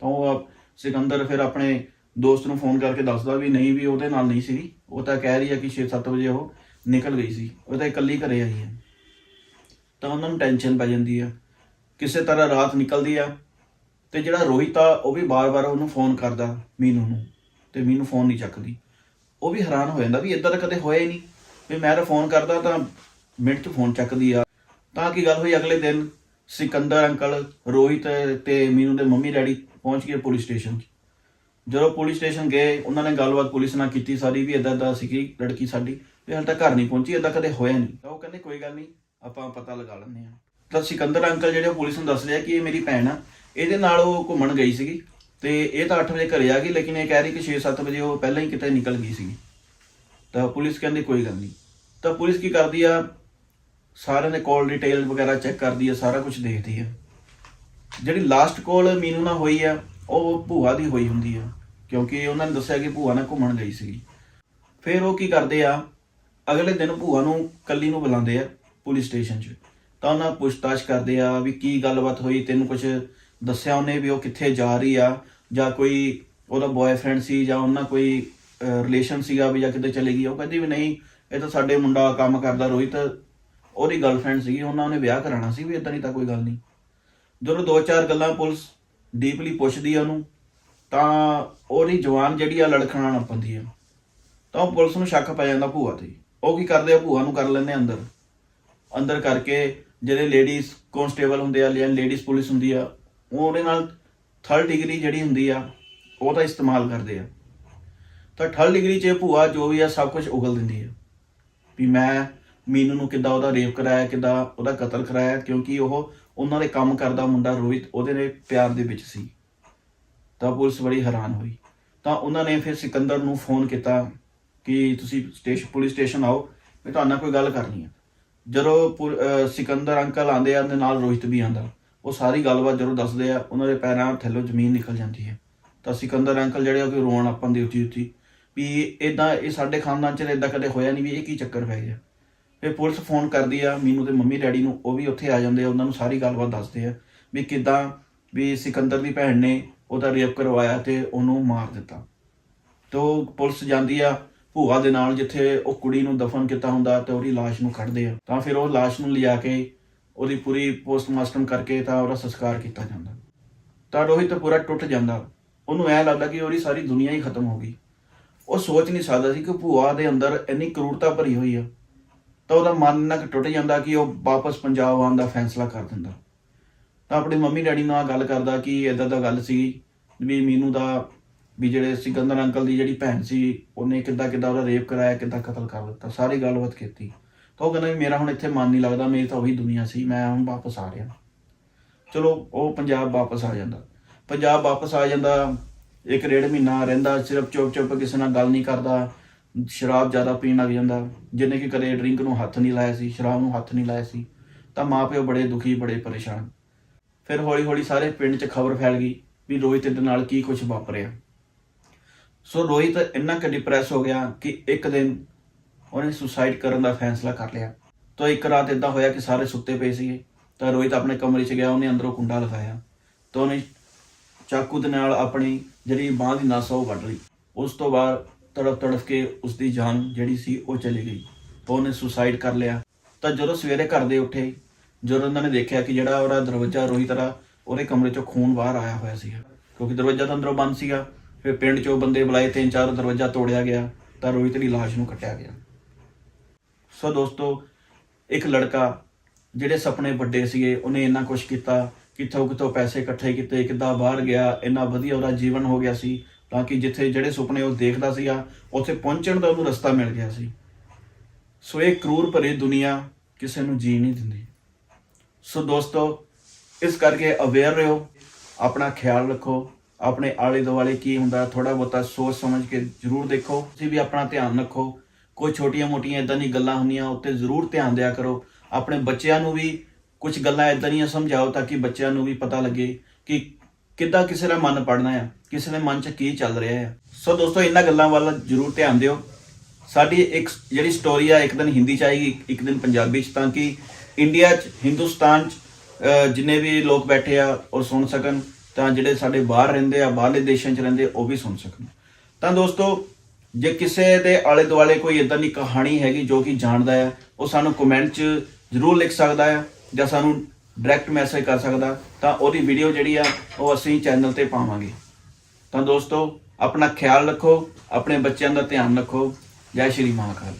ਤਾਂ ਉਹ ਸਿਕੰਦਰ ਫਿਰ ਆਪਣੇ ਦੋਸਤ ਨੂੰ ਫੋਨ ਕਰਕੇ ਦੱਸਦਾ ਵੀ ਨਹੀਂ ਵੀ ਉਹਦੇ ਨਾਲ ਨਹੀਂ ਸੀਗੀ। ਉਹ ਤਾਂ ਕਹਿ ਰਹੀ ਆ ਕਿ 6-7 ਵਜੇ ਉਹ ਨਿਕਲ ਗਈ ਸੀ। ਉਹ ਤਾਂ ਇਕੱਲੀ ਘਰੇ ਆਈ ਹੈ ਤਾਂ ਉਹਨਾਂ ਨੂੰ ਟੈਨਸ਼ਨ ਪੈ ਜਾਂਦੀ ਆ। ਕਿਸੇ ਤਰ੍ਹਾਂ ਰਾਤ ਨਿਕਲਦੀ ਆ ਤੇ ਜਿਹੜਾ ਰੋਹਿਤ ਆ, ਉਹ ਵੀ ਬਾਰ-ਬਾਰ ਉਹਨੂੰ ਫੋਨ ਕਰਦਾ ਮੀਨੂ ਨੂੰ ਤੇ ਮੀਨੂ ਫੋਨ ਨਹੀਂ ਚੱਕਦੀ। ਉਹ ਵੀ ਹੈਰਾਨ ਹੋ ਜਾਂਦਾ ਵੀ ਇਦਾਂ ਤਾਂ ਕਦੇ ਹੋਇਆ ਹੀ ਨਹੀਂ। ਵੀ ਮੈਂ ਤਾਂ ਫੋਨ ਕਰਦਾ ਤਾਂ ਮਿੰਟ 'ਚ ਫੋਨ ਚੱਕਦੀ ਆ। ਤਾਂ ਕੀ ਗੱਲ ਹੋਈ ਅਗਲੇ ਦਿਨ? ਸਿਕੰਦਰ, ਅੰਕਲ, ਰੋਹਿਤ ਤੇ ਮੀਨੂ ਦੇ ਮੰਮੀ ਡੈਡੀ ਪਹੁੰਚ ਗਏ ਪੁਲਿਸ ਸਟੇਸ਼ਨ 'ਚ ਜਦੋਂ ਪੁਲਿਸ ਸਟੇਸ਼ਨ ਗਏ, ਉਹਨਾਂ ਨੇ ਗੱਲਬਾਤ ਪੁਲਿਸ ਨਾਲ ਕੀਤੀ ਸਾਰੀ ਵੀ ਇਦਾਂ ਦਾ ਸੀਗੀ ਲੜਕੀ ਸਾਡੀ, ਵੀ ਹਾਲੇ ਤੱਕ ਘਰ ਨਹੀਂ ਪਹੁੰਚੀ ਇਦਾਂ ਕਦੇ ਹੋਇਆ ਨਹੀਂ। ਤਾਂ ਉਹ ਕਹਿੰਦੇ, ਕੋਈ ਗੱਲ ਨਹੀਂ, ਆਪਾਂ ਪਤਾ ਲਗਾ ਲੈਂਦੇ ਆ ਤਾਂ ਸਿਕੰਦਰ, ਅੰਕਲ ਜਿਹੜੇ ਉਹ ਪੁਲਿਸ ਨੂੰ ਦੱਸ ਰਿਹਾ ਕਿ ਇਹ ਮੇਰੀ ਭੈਣ ਆ, ਇਹਦੇ ਨਾਲ ਉਹ ਘੁੰਮਣ ਗਈ ਸੀਗੀ ਤੇ ਇਹ ਤਾਂ 8 ਵਜੇ ਘਰੇ ਆ ਗਈ, ਲੇਕਿਨ ਇਹ ਕਹਿ ਰਹੀ ਕਿ 6-7 ਵਜੇ ਉਹ ਪਹਿਲਾਂ ਹੀ ਕਿਤੇ ਨਿਕਲ ਗਈ ਸੀਗੀ। ਤਾਂ ਪੁਲਿਸ ਕਹਿੰਦੀ, ਕੋਈ ਗੱਲ ਨਹੀਂ। ਤਾਂ ਪੁਲਿਸ ਕੀ ਕਰਦੀ ਆ ਸਾਰਿਆਂ ਦੇ ਕਾਲ ਡਿਟੇਲ ਵਗੈਰਾ ਚੈੱਕ ਕਰਦੀ ਹੈ ਸਾਰਾ ਕੁਝ ਦੇਖਦੀ ਹੈ ਜਿਹੜੀ ਲਾਸਟ ਕਾਲ ਮੀਨੂ ਨਾਲ ਹੋਈ ਆ, ਉਹ ਭੂਆ ਦੀ ਹੋਈ ਹੁੰਦੀ ਆ, ਕਿਉਂਕਿ ਉਹਨਾਂ ਨੇ ਦੱਸਿਆ ਕਿ ਭੂਆ ਨਾਲ ਘੁੰਮਣ ਗਈ ਸੀਗੀ। ਫਿਰ ਉਹ ਕੀ ਕਰਦੇ ਆ, ਅਗਲੇ ਦਿਨ ਭੂਆ ਨੂੰ ਕੱਲੀ ਨੂੰ ਬੁਲਾਉਂਦੇ ਆ ਪੁਲਿਸ ਸਟੇਸ਼ਨ 'ਚ। ਤਾਂ ਉਹਨਾਂ ਪੁੱਛਤਾਛ ਕਰਦੇ ਆ ਵੀ ਕੀ ਗੱਲਬਾਤ ਹੋਈ, ਤੈਨੂੰ ਕੁਝ ਦੱਸਿਆ ਉਹਨੇ ਵੀ ਉਹ ਕਿੱਥੇ ਜਾ ਰਹੀ ਆ, ਜਾਂ ਕੋਈ ਉਹਦਾ ਬॉयਫ੍ਰੈਂਡ ਸੀ, ਜਾਂ ਉਹਨਾਂ ਕੋਈ ਰਿਲੇਸ਼ਨ ਸੀਗਾ ਵੀ ਜਾਂ ਕਿਤੇ ਚਲੇ ਗਈ। ਉਹ ਕਹਿੰਦੀ ਵੀ ਨਹੀਂ, ਇਹ ਤਾਂ ਸਾਡੇ ਮੁੰਡਾ ਕੰਮ ਕਰਦਾ ਰੋਹਿਤ ਉਹਦੀ ਗਰਲਫ੍ਰੈਂਡ ਸੀਗੀ, ਉਹਨਾਂ ਨੇ ਵਿਆਹ ਕਰਾਉਣਾ ਸੀ ਵੀ ਇਦਾਂ ਦੀ ਤਾਂ ਕੋਈ ਗੱਲ ਨਹੀਂ। ਜਦੋਂ ਦੋ ਚਾਰ ਗੱਲਾਂ ਪੁਲਿਸ ਡੀਪਲੀ ਪੁੱਛਦੀ ਆ ਉਹਨੂੰ, ਤਾਂ ਉਹਦੀ ਜਵਾਨ ਜਿਹੜੀ ਆ ਲੜਖਣਾ ਨਾ ਪੈਂਦੀ ਆ। ਤਾਂ ਉਹ ਪੁਲਿਸ ਨੂੰ ਸ਼ੱਕ ਪੈ ਜਾਂਦਾ ਭੂਆ ਤੇ। ਉਹ ਕੀ ਕਰਦੇ ਆ? ਭੂਆ ਨੂੰ ਕਰ ਲੈਂਦੇ ਅੰਦਰ। ਅੰਦਰ ਕਰਕੇ ਜਿਹੜੇ ਲੇਡੀਜ਼ ਕਨਸਟੇਬਲ ਹੁੰਦੇ ਆ, ਜਾਂ ਲੇਡੀਜ਼ ਪੁਲਿਸ ਹੁੰਦੀ ਆ, ਉਹ ਉਹਦੇ ਨਾਲ ਥਰਡ ਡਿਗਰੀ ਜਿਹੜੀ ਹੁੰਦੀ ਆ, ਉਹ ਤਾਂ ਇਸਤੇਮਾਲ ਕਰਦੇ ਆ। ਤਾਂ ਥਰਡ ਡਿਗਰੀ 'ਚ ਇਹ ਭੂਆ ਜੋ ਵੀ ਆ ਸਭ ਕੁਝ ਉਗਲ ਦਿੰਦੀ ਆ। ਵੀ ਮੈਂ ਮੀਨੂ ਨੂੰ ਕਿੱਦਾਂ ਉਹਦਾ ਰੇਪ ਕਰਾਇਆ, ਕਿੱਦਾਂ ਉਹਦਾ ਕਤਲ ਕਰਾਇਆ, ਕਿਉਂਕਿ ਉਹ ਉਹਨਾਂ ਦੇ ਕੰਮ ਕਰਦਾ ਮੁੰਡਾ ਰੋਹਿਤ, ਉਹਦੇ ਨੇ ਪਿਆਰ ਦੇ ਵਿੱਚ ਸੀ। ਤਾਂ ਪੁਲਿਸ ਬੜੀ ਹੈਰਾਨ ਹੋਈ। ਤਾਂ ਉਹਨਾਂ ਨੇ ਫਿਰ ਸਿਕੰਦਰ ਨੂੰ ਫੋਨ ਕੀਤਾ ਕਿ ਤੁਸੀਂ ਸਟੇਸ਼ਨ ਪੁਲਿਸ ਸਟੇਸ਼ਨ ਆਓ, ਮੈਂ ਤੁਹਾਡੇ ਨਾਲ ਕੋਈ ਗੱਲ ਕਰਨੀ ਹੈ ਜਦੋਂ ਪੁਲ- ਸਿਕੰਦਰ ਅੰਕਲ ਆਂਦੇ ਆ ਤੇ ਨਾਲ ਰੋਹਿਤ ਵੀ ਆਂਦਾ ਉਹ ਸਾਰੀ ਗੱਲਬਾਤ ਜਦੋਂ ਦੱਸਦੇ ਆ, ਉਹਨਾਂ ਦੇ ਪੈਰਾਂ ਥੱਲੋਂ ਜ਼ਮੀਨ ਨਿਕਲ ਜਾਂਦੀ ਹੈ। ਤਾਂ ਸਿਕੰਦਰ ਅੰਕਲ ਜਿਹੜੇ ਉਹ ਰੋਣ ਆਪਾਂ ਦੇ ਉੱਚੀ ਉੱਚੀ ਵੀ ਇਦਾਂ ਇਹ ਸਾਡੇ ਖਾਨਦਾਨ 'ਚ ਇਦਾਂ ਕਦੇ ਹੋਇਆ ਨਹੀਂ ਵੀ ਇਹ ਕੀ ਚੱਕਰ ਪੈ ਗਿਆ। ਫਿਰ ਪੁਲਿਸ ਫੋਨ ਕਰਦੀ ਆ, ਮੀਨੂ ਦੇ ਮੰਮੀ ਡੈਡੀ ਨੂੰ, ਉਹ ਵੀ ਉੱਥੇ ਆ ਜਾਂਦੇ ਆ, ਉਹਨਾਂ ਨੂੰ ਸਾਰੀ ਗੱਲਬਾਤ ਦੱਸਦੇ ਆ ਵੀ ਕਿਦਾਂ ਵੀ ਸਿਕੰਦਰ ਦੀ ਭੈਣ ਨੇ ਉਹਦਾ ਰੇਪ ਕਰਵਾਇਆ ਤੇ ਉਹਨੂੰ ਮਾਰ ਦਿੱਤਾ। ਤੋ ਪੁਲਿਸ ਜਾਂਦੀ ਆ ਭੂਆ ਦੇ ਨਾਲ, ਜਿੱਥੇ ਉਹ ਕੁੜੀ ਨੂੰ ਦਫਨ ਕੀਤਾ ਹੁੰਦਾ ਤੇ ਉਹਦੀ ਲਾਸ਼ ਨੂੰ ਕੱਢਦੇ ਆ। ਤਾਂ ਫਿਰ ਉਹ ਲਾਸ਼ ਨੂੰ ਲਿਜਾ ਕੇ ਉਹਦੀ ਪੂਰੀ ਪੋਸਟਮਾਸਟਮ ਕਰਕੇ ਤਾਂ ਉਹਦਾ ਸੰਸਕਾਰ ਕੀਤਾ ਜਾਂਦਾ। ਤਾਂ ਰੋਹਿਤ ਪੂਰਾ ਟੁੱਟ ਜਾਂਦਾ। ਉਹਨੂੰ ਐ ਲੱਗਦਾ ਕਿ ਉਹਦੀ ਸਾਰੀ ਦੁਨੀਆ ਹੀ ਖਤਮ ਹੋ ਗਈ। ਉਹ ਸੋਚ ਨਹੀਂ ਸਕਦਾ ਸੀ ਕਿ ਭੂਆ ਦੇ ਅੰਦਰ ਇੰਨੀ ਕਰੂਰਤਾ ਭਰੀ ਹੋਈ ਆ। ਤਾਂ ਉਹਦਾ ਮਨ ਨਾ ਕੁ ਟੁੱਟ ਜਾਂਦਾ ਕਿ ਉਹ ਵਾਪਸ ਪੰਜਾਬ ਆਉਣ ਦਾ ਫੈਸਲਾ ਕਰ ਦਿੰਦਾ। ਤਾਂ ਆਪਣੇ ਮੰਮੀ ਡੈਡੀ ਨਾਲ ਗੱਲ ਕਰਦਾ ਕਿ ਇਦਾਂ ਦਾ ਗੱਲ ਸੀ ਵੀ ਮੀਨੂ ਦਾ ਵੀ ਜਿਹੜੇ ਸਿਕੰਦਰ ਅੰਕਲ ਦੀ ਜਿਹੜੀ ਭੈਣ ਸੀ, ਉਹਨੇ ਕਿੱਦਾਂ ਕਿੱਦਾਂ ਉਹਦਾ ਰੇਪ ਕਰਾਇਆ, ਕਿੱਦਾਂ ਕਤਲ ਕਰ ਦਿੱਤਾ, ਸਾਰੀ ਗੱਲਬਾਤ ਕੀਤੀ। ਤਾਂ ਉਹ ਕਹਿੰਦਾ ਵੀ ਮੇਰਾ ਹੁਣ ਇੱਥੇ ਮਨ ਨਹੀਂ ਲੱਗਦਾ, ਮੇਰੀ ਤਾਂ ਉਹੀ ਦੁਨੀਆ ਸੀ, ਮੈਂ ਹੁਣ ਵਾਪਸ ਆ ਰਿਹਾ। ਚਲੋ, ਉਹ ਪੰਜਾਬ ਵਾਪਸ ਆ ਜਾਂਦਾ। ਪੰਜਾਬ ਵਾਪਸ ਆ ਜਾਂਦਾ, ਇੱਕ ਡੇਢ ਮਹੀਨਾ ਰਹਿੰਦਾ, ਸਿਰਫ ਚੁੱਪ ਚੁੱਪ ਕਿਸੇ ਨਾਲ ਗੱਲ ਨਹੀਂ ਕਰਦਾ ਸ਼ਰਾਬ ਜ਼ਿਆਦਾ ਪੀਣ ਲੱਗ ਜਾਂਦਾ। ਜਿਹਨੇ ਕਿ ਕਦੇ ਡਰਿੰਕ ਨੂੰ ਹੱਥ ਨਹੀਂ ਲਾਇਆ ਸੀ, ਸ਼ਰਾਬ ਨੂੰ ਹੱਥ ਨਹੀਂ ਲਾਇਆ ਸੀ, ਤਾਂ ਮਾਪਿਓ ਬੜੇ ਦੁਖੀ, ਬੜੇ ਪਰੇਸ਼ਾਨ। ਫਿਰ ਹੌਲੀ ਹੌਲੀ ਸਾਰੇ ਪਿੰਡ 'ਚ ਖਬਰ ਫੈਲ ਗਈ ਵੀ ਰੋਹਿਤ ਦੇ ਨਾਲ ਕੀ ਕੁਝ ਵਾਪਰਿਆ। ਸੋ ਰੋਹਿਤ ਇੰਨਾ ਕਿ ਡਿਪਰੈਸ ਹੋ ਗਿਆ ਕਿ ਇੱਕ ਦਿਨ ਉਹਨੇ ਸੁਸਾਈਡ ਕਰਨ ਦਾ ਫੈਸਲਾ ਕਰ ਲਿਆ। ਤਾਂ ਇੱਕ ਰਾਤ ਇਦਾਂ ਹੋਇਆ ਕਿ ਸਾਰੇ ਸੁੱਤੇ ਪਏ ਸੀਗੇ। ਤਾਂ ਰੋਹਿਤ ਆਪਣੇ ਕਮਰੇ 'ਚ ਗਿਆ, ਉਹਨੇ ਅੰਦਰੋਂ ਕੁੰਡਾ ਲਗਾਇਆ। ਤਾਂ ਉਹਨੇ ਚਾਕੂ ਦੇ ਨਾਲ ਆਪਣੀ ਜਿਹੜੀ ਬਾਹ ਦੀ ਨਸ ਆ, ਉਹ ਵੱਢ ਲਈ। ਉਸ ਤੋਂ ਬਾਅਦ ਤੜਫ ਤੜਫ ਕੇ ਉਸ ਦੀ ਜਾਨ ਜਿਹੜੀ ਸੀ ਉਹ ਚਲੀ ਗਈ। ਤਾਂ ਉਹਨੇ ਸੁਸਾਈਡ ਕਰ ਲਿਆ। ਤਾਂ ਜਦੋਂ ਸਵੇਰੇ ਘਰ ਦੇ ਉੱਠੇ, ਜਦੋਂ ਉਹਨਾਂ ਨੇ ਦੇਖਿਆ ਕਿ ਜਿਹੜਾ ਉਹਦਾ ਦਰਵਾਜ਼ਾ ਰੋਹੀ ਦਾ ਉਹਦੇ ਕਮਰੇ 'ਚੋਂ ਖੂਨ ਬਾਹਰ ਆਇਆ ਹੋਇਆ ਸੀ ਕਿਉਂਕਿ ਦਰਵਾਜ਼ਾ ਤਾਂ ਅੰਦਰੋਂ ਬੰਦ ਸੀਗਾ, ਫਿਰ ਪਿੰਡ 'ਚੋਂ ਬੰਦੇ ਬੁਲਾਏ, ਤਿੰਨ ਚਾਰ ਦਰਵਾਜ਼ਾ ਤੋੜਿਆ ਗਿਆ, ਤਾਂ ਰੋਹਿਤ ਦੀ ਲਾਸ਼ ਨੂੰ ਕੱਟਿਆ ਗਿਆ। ਸੋ ਦੋਸਤੋ, ਇੱਕ ਲੜਕਾ ਜਿਹੜੇ ਸੁਪਨੇ ਵੱਡੇ ਸੀਗੇ, ਉਹਨੇ ਇੰਨਾ ਕੁਝ ਕੀਤਾ, ਕਿੱਥੋਂ ਕਿੱਥੋਂ ਪੈਸੇ ਇਕੱਠੇ ਕੀਤੇ, ਕਿੱਦਾਂ ਬਾਹਰ ਗਿਆ, ਇੰਨਾ ਵਧੀਆ ਉਹਦਾ ਜੀਵਨ ਹੋ ਗਿਆ ਸੀ ਤਾਂ ਕਿ ਜਿੱਥੇ ਜਿਹੜੇ ਸੁਪਨੇ ਉਹ ਦੇਖਦਾ ਸੀਗਾ ਉੱਥੇ ਪਹੁੰਚਣ ਦਾ ਉਹਨੂੰ ਰਸਤਾ ਮਿਲ ਗਿਆ ਸੀ। ਸੋ ਇਹ ਕਰੂਰ ਭਰੀ ਦੁਨੀਆ ਕਿਸੇ ਨੂੰ ਜੀ ਨਹੀਂ ਦਿੰਦੀ। ਸੋ ਦੋਸਤੋ, ਇਸ ਕਰਕੇ ਅਵੇਅਰ ਰਹੋ, ਆਪਣਾ ਖਿਆਲ ਰੱਖੋ, ਆਪਣੇ ਆਲੇ ਦੁਆਲੇ ਕੀ ਹੁੰਦਾ ਥੋੜਾ ਬਹੁਤਾ ਸੋਚ ਸਮਝ ਕੇ ਜ਼ਰੂਰ ਦੇਖੋ। ਤੁਸੀਂ ਵੀ ਆਪਣਾ ਧਿਆਨ ਰੱਖੋ। ਕੋਈ ਛੋਟੀਆਂ-ਮੋਟੀਆਂ ਇਦਾਂ ਦੀ ਗੱਲਾਂ ਹੁੰਦੀਆਂ, ਉੱਤੇ ਜ਼ਰੂਰ ਧਿਆਨ ਦਿਆ ਕਰੋ। ਆਪਣੇ ਬੱਚਿਆਂ ਨੂੰ ਵੀ ਕੁਝ ਗੱਲਾਂ ਇਦਾਂ ਦੀਆਂ ਸਮਝਾਓ ਤਾਂ ਕਿ ਬੱਚਿਆਂ ਨੂੰ ਵੀ ਪਤਾ ਲੱਗੇ ਕਿ ਕਿੱਦਾਂ ਕਿਸੇ ਦਾ ਮਨ ਪੜਨਾ ਆ, ਕਿਸੇ ਦੇ ਮਨ 'ਚ ਕੀ ਚੱਲ ਰਿਹਾ ਆ। ਸੋ ਦੋਸਤੋ ਇਹਨਾਂ ਗੱਲਾਂ ਵੱਲ ਜ਼ਰੂਰ ਧਿਆਨ ਦਿਓ। ਸਾਡੀ ਇੱਕ ਜਿਹੜੀ ਸਟੋਰੀ ਆ, ਇੱਕ ਦਿਨ ਹਿੰਦੀ ਚ ਆਏਗੀ, ਇੱਕ ਦਿਨ ਪੰਜਾਬੀ ਚ, ਤਾਂ ਕਿ ਇੰਡੀਆ ਚ ਹਿੰਦੁਸਤਾਨ ਚ ਜਿੰਨੇ ਵੀ ਲੋਕ ਬੈਠੇ ਆ ਉਹ ਸੁਣ ਸਕਣ, ਤਾਂ ਜਿਹੜੇ ਸਾਡੇ ਬਾਹਰ ਰਹਿੰਦੇ ਆ, ਬਾਹਰਲੇ ਦੇਸ਼ਾਂ ਚ ਰਹਿੰਦੇ, ਉਹ ਵੀ ਸੁਣ ਸਕਣ। ਤਾਂ ਦੋਸਤੋ, ਜੇ ਕਿਸੇ ਦੇ ਆਲੇ ਦੁਆਲੇ ਕੋਈ ਇਦਾਂ ਦੀ ਕਹਾਣੀ ਹੈਗੀ ਜੋ ਕਿ ਜਾਣਦਾ ਆ, ਉਹ ਸਾਨੂੰ ਕਮੈਂਟ 'ਚ ਜ਼ਰੂਰ ਲਿਖ ਸਕਦਾ ਆ ਜਾਂ ਸਾਨੂੰ ਡਾਇਰੈਕਟ ਮੈਸੇਜ ਕਰ ਸਕਦਾ, ਤਾਂ ਉਹਦੀ ਵੀਡੀਓ ਜਿਹੜੀ ਆ, ਉਹ ਅਸੀਂ ਚੈਨਲ ਤੇ ਪਾਵਾਂਗੇ। ਤਾਂ ਦੋਸਤੋ, ਆਪਣਾ ਖਿਆਲ ਰੱਖੋ, ਆਪਣੇ ਬੱਚਿਆਂ ਦਾ ਧਿਆਨ ਰੱਖੋ। ਜੈ ਸ਼੍ਰੀ ਮਹਾਕਾਲ।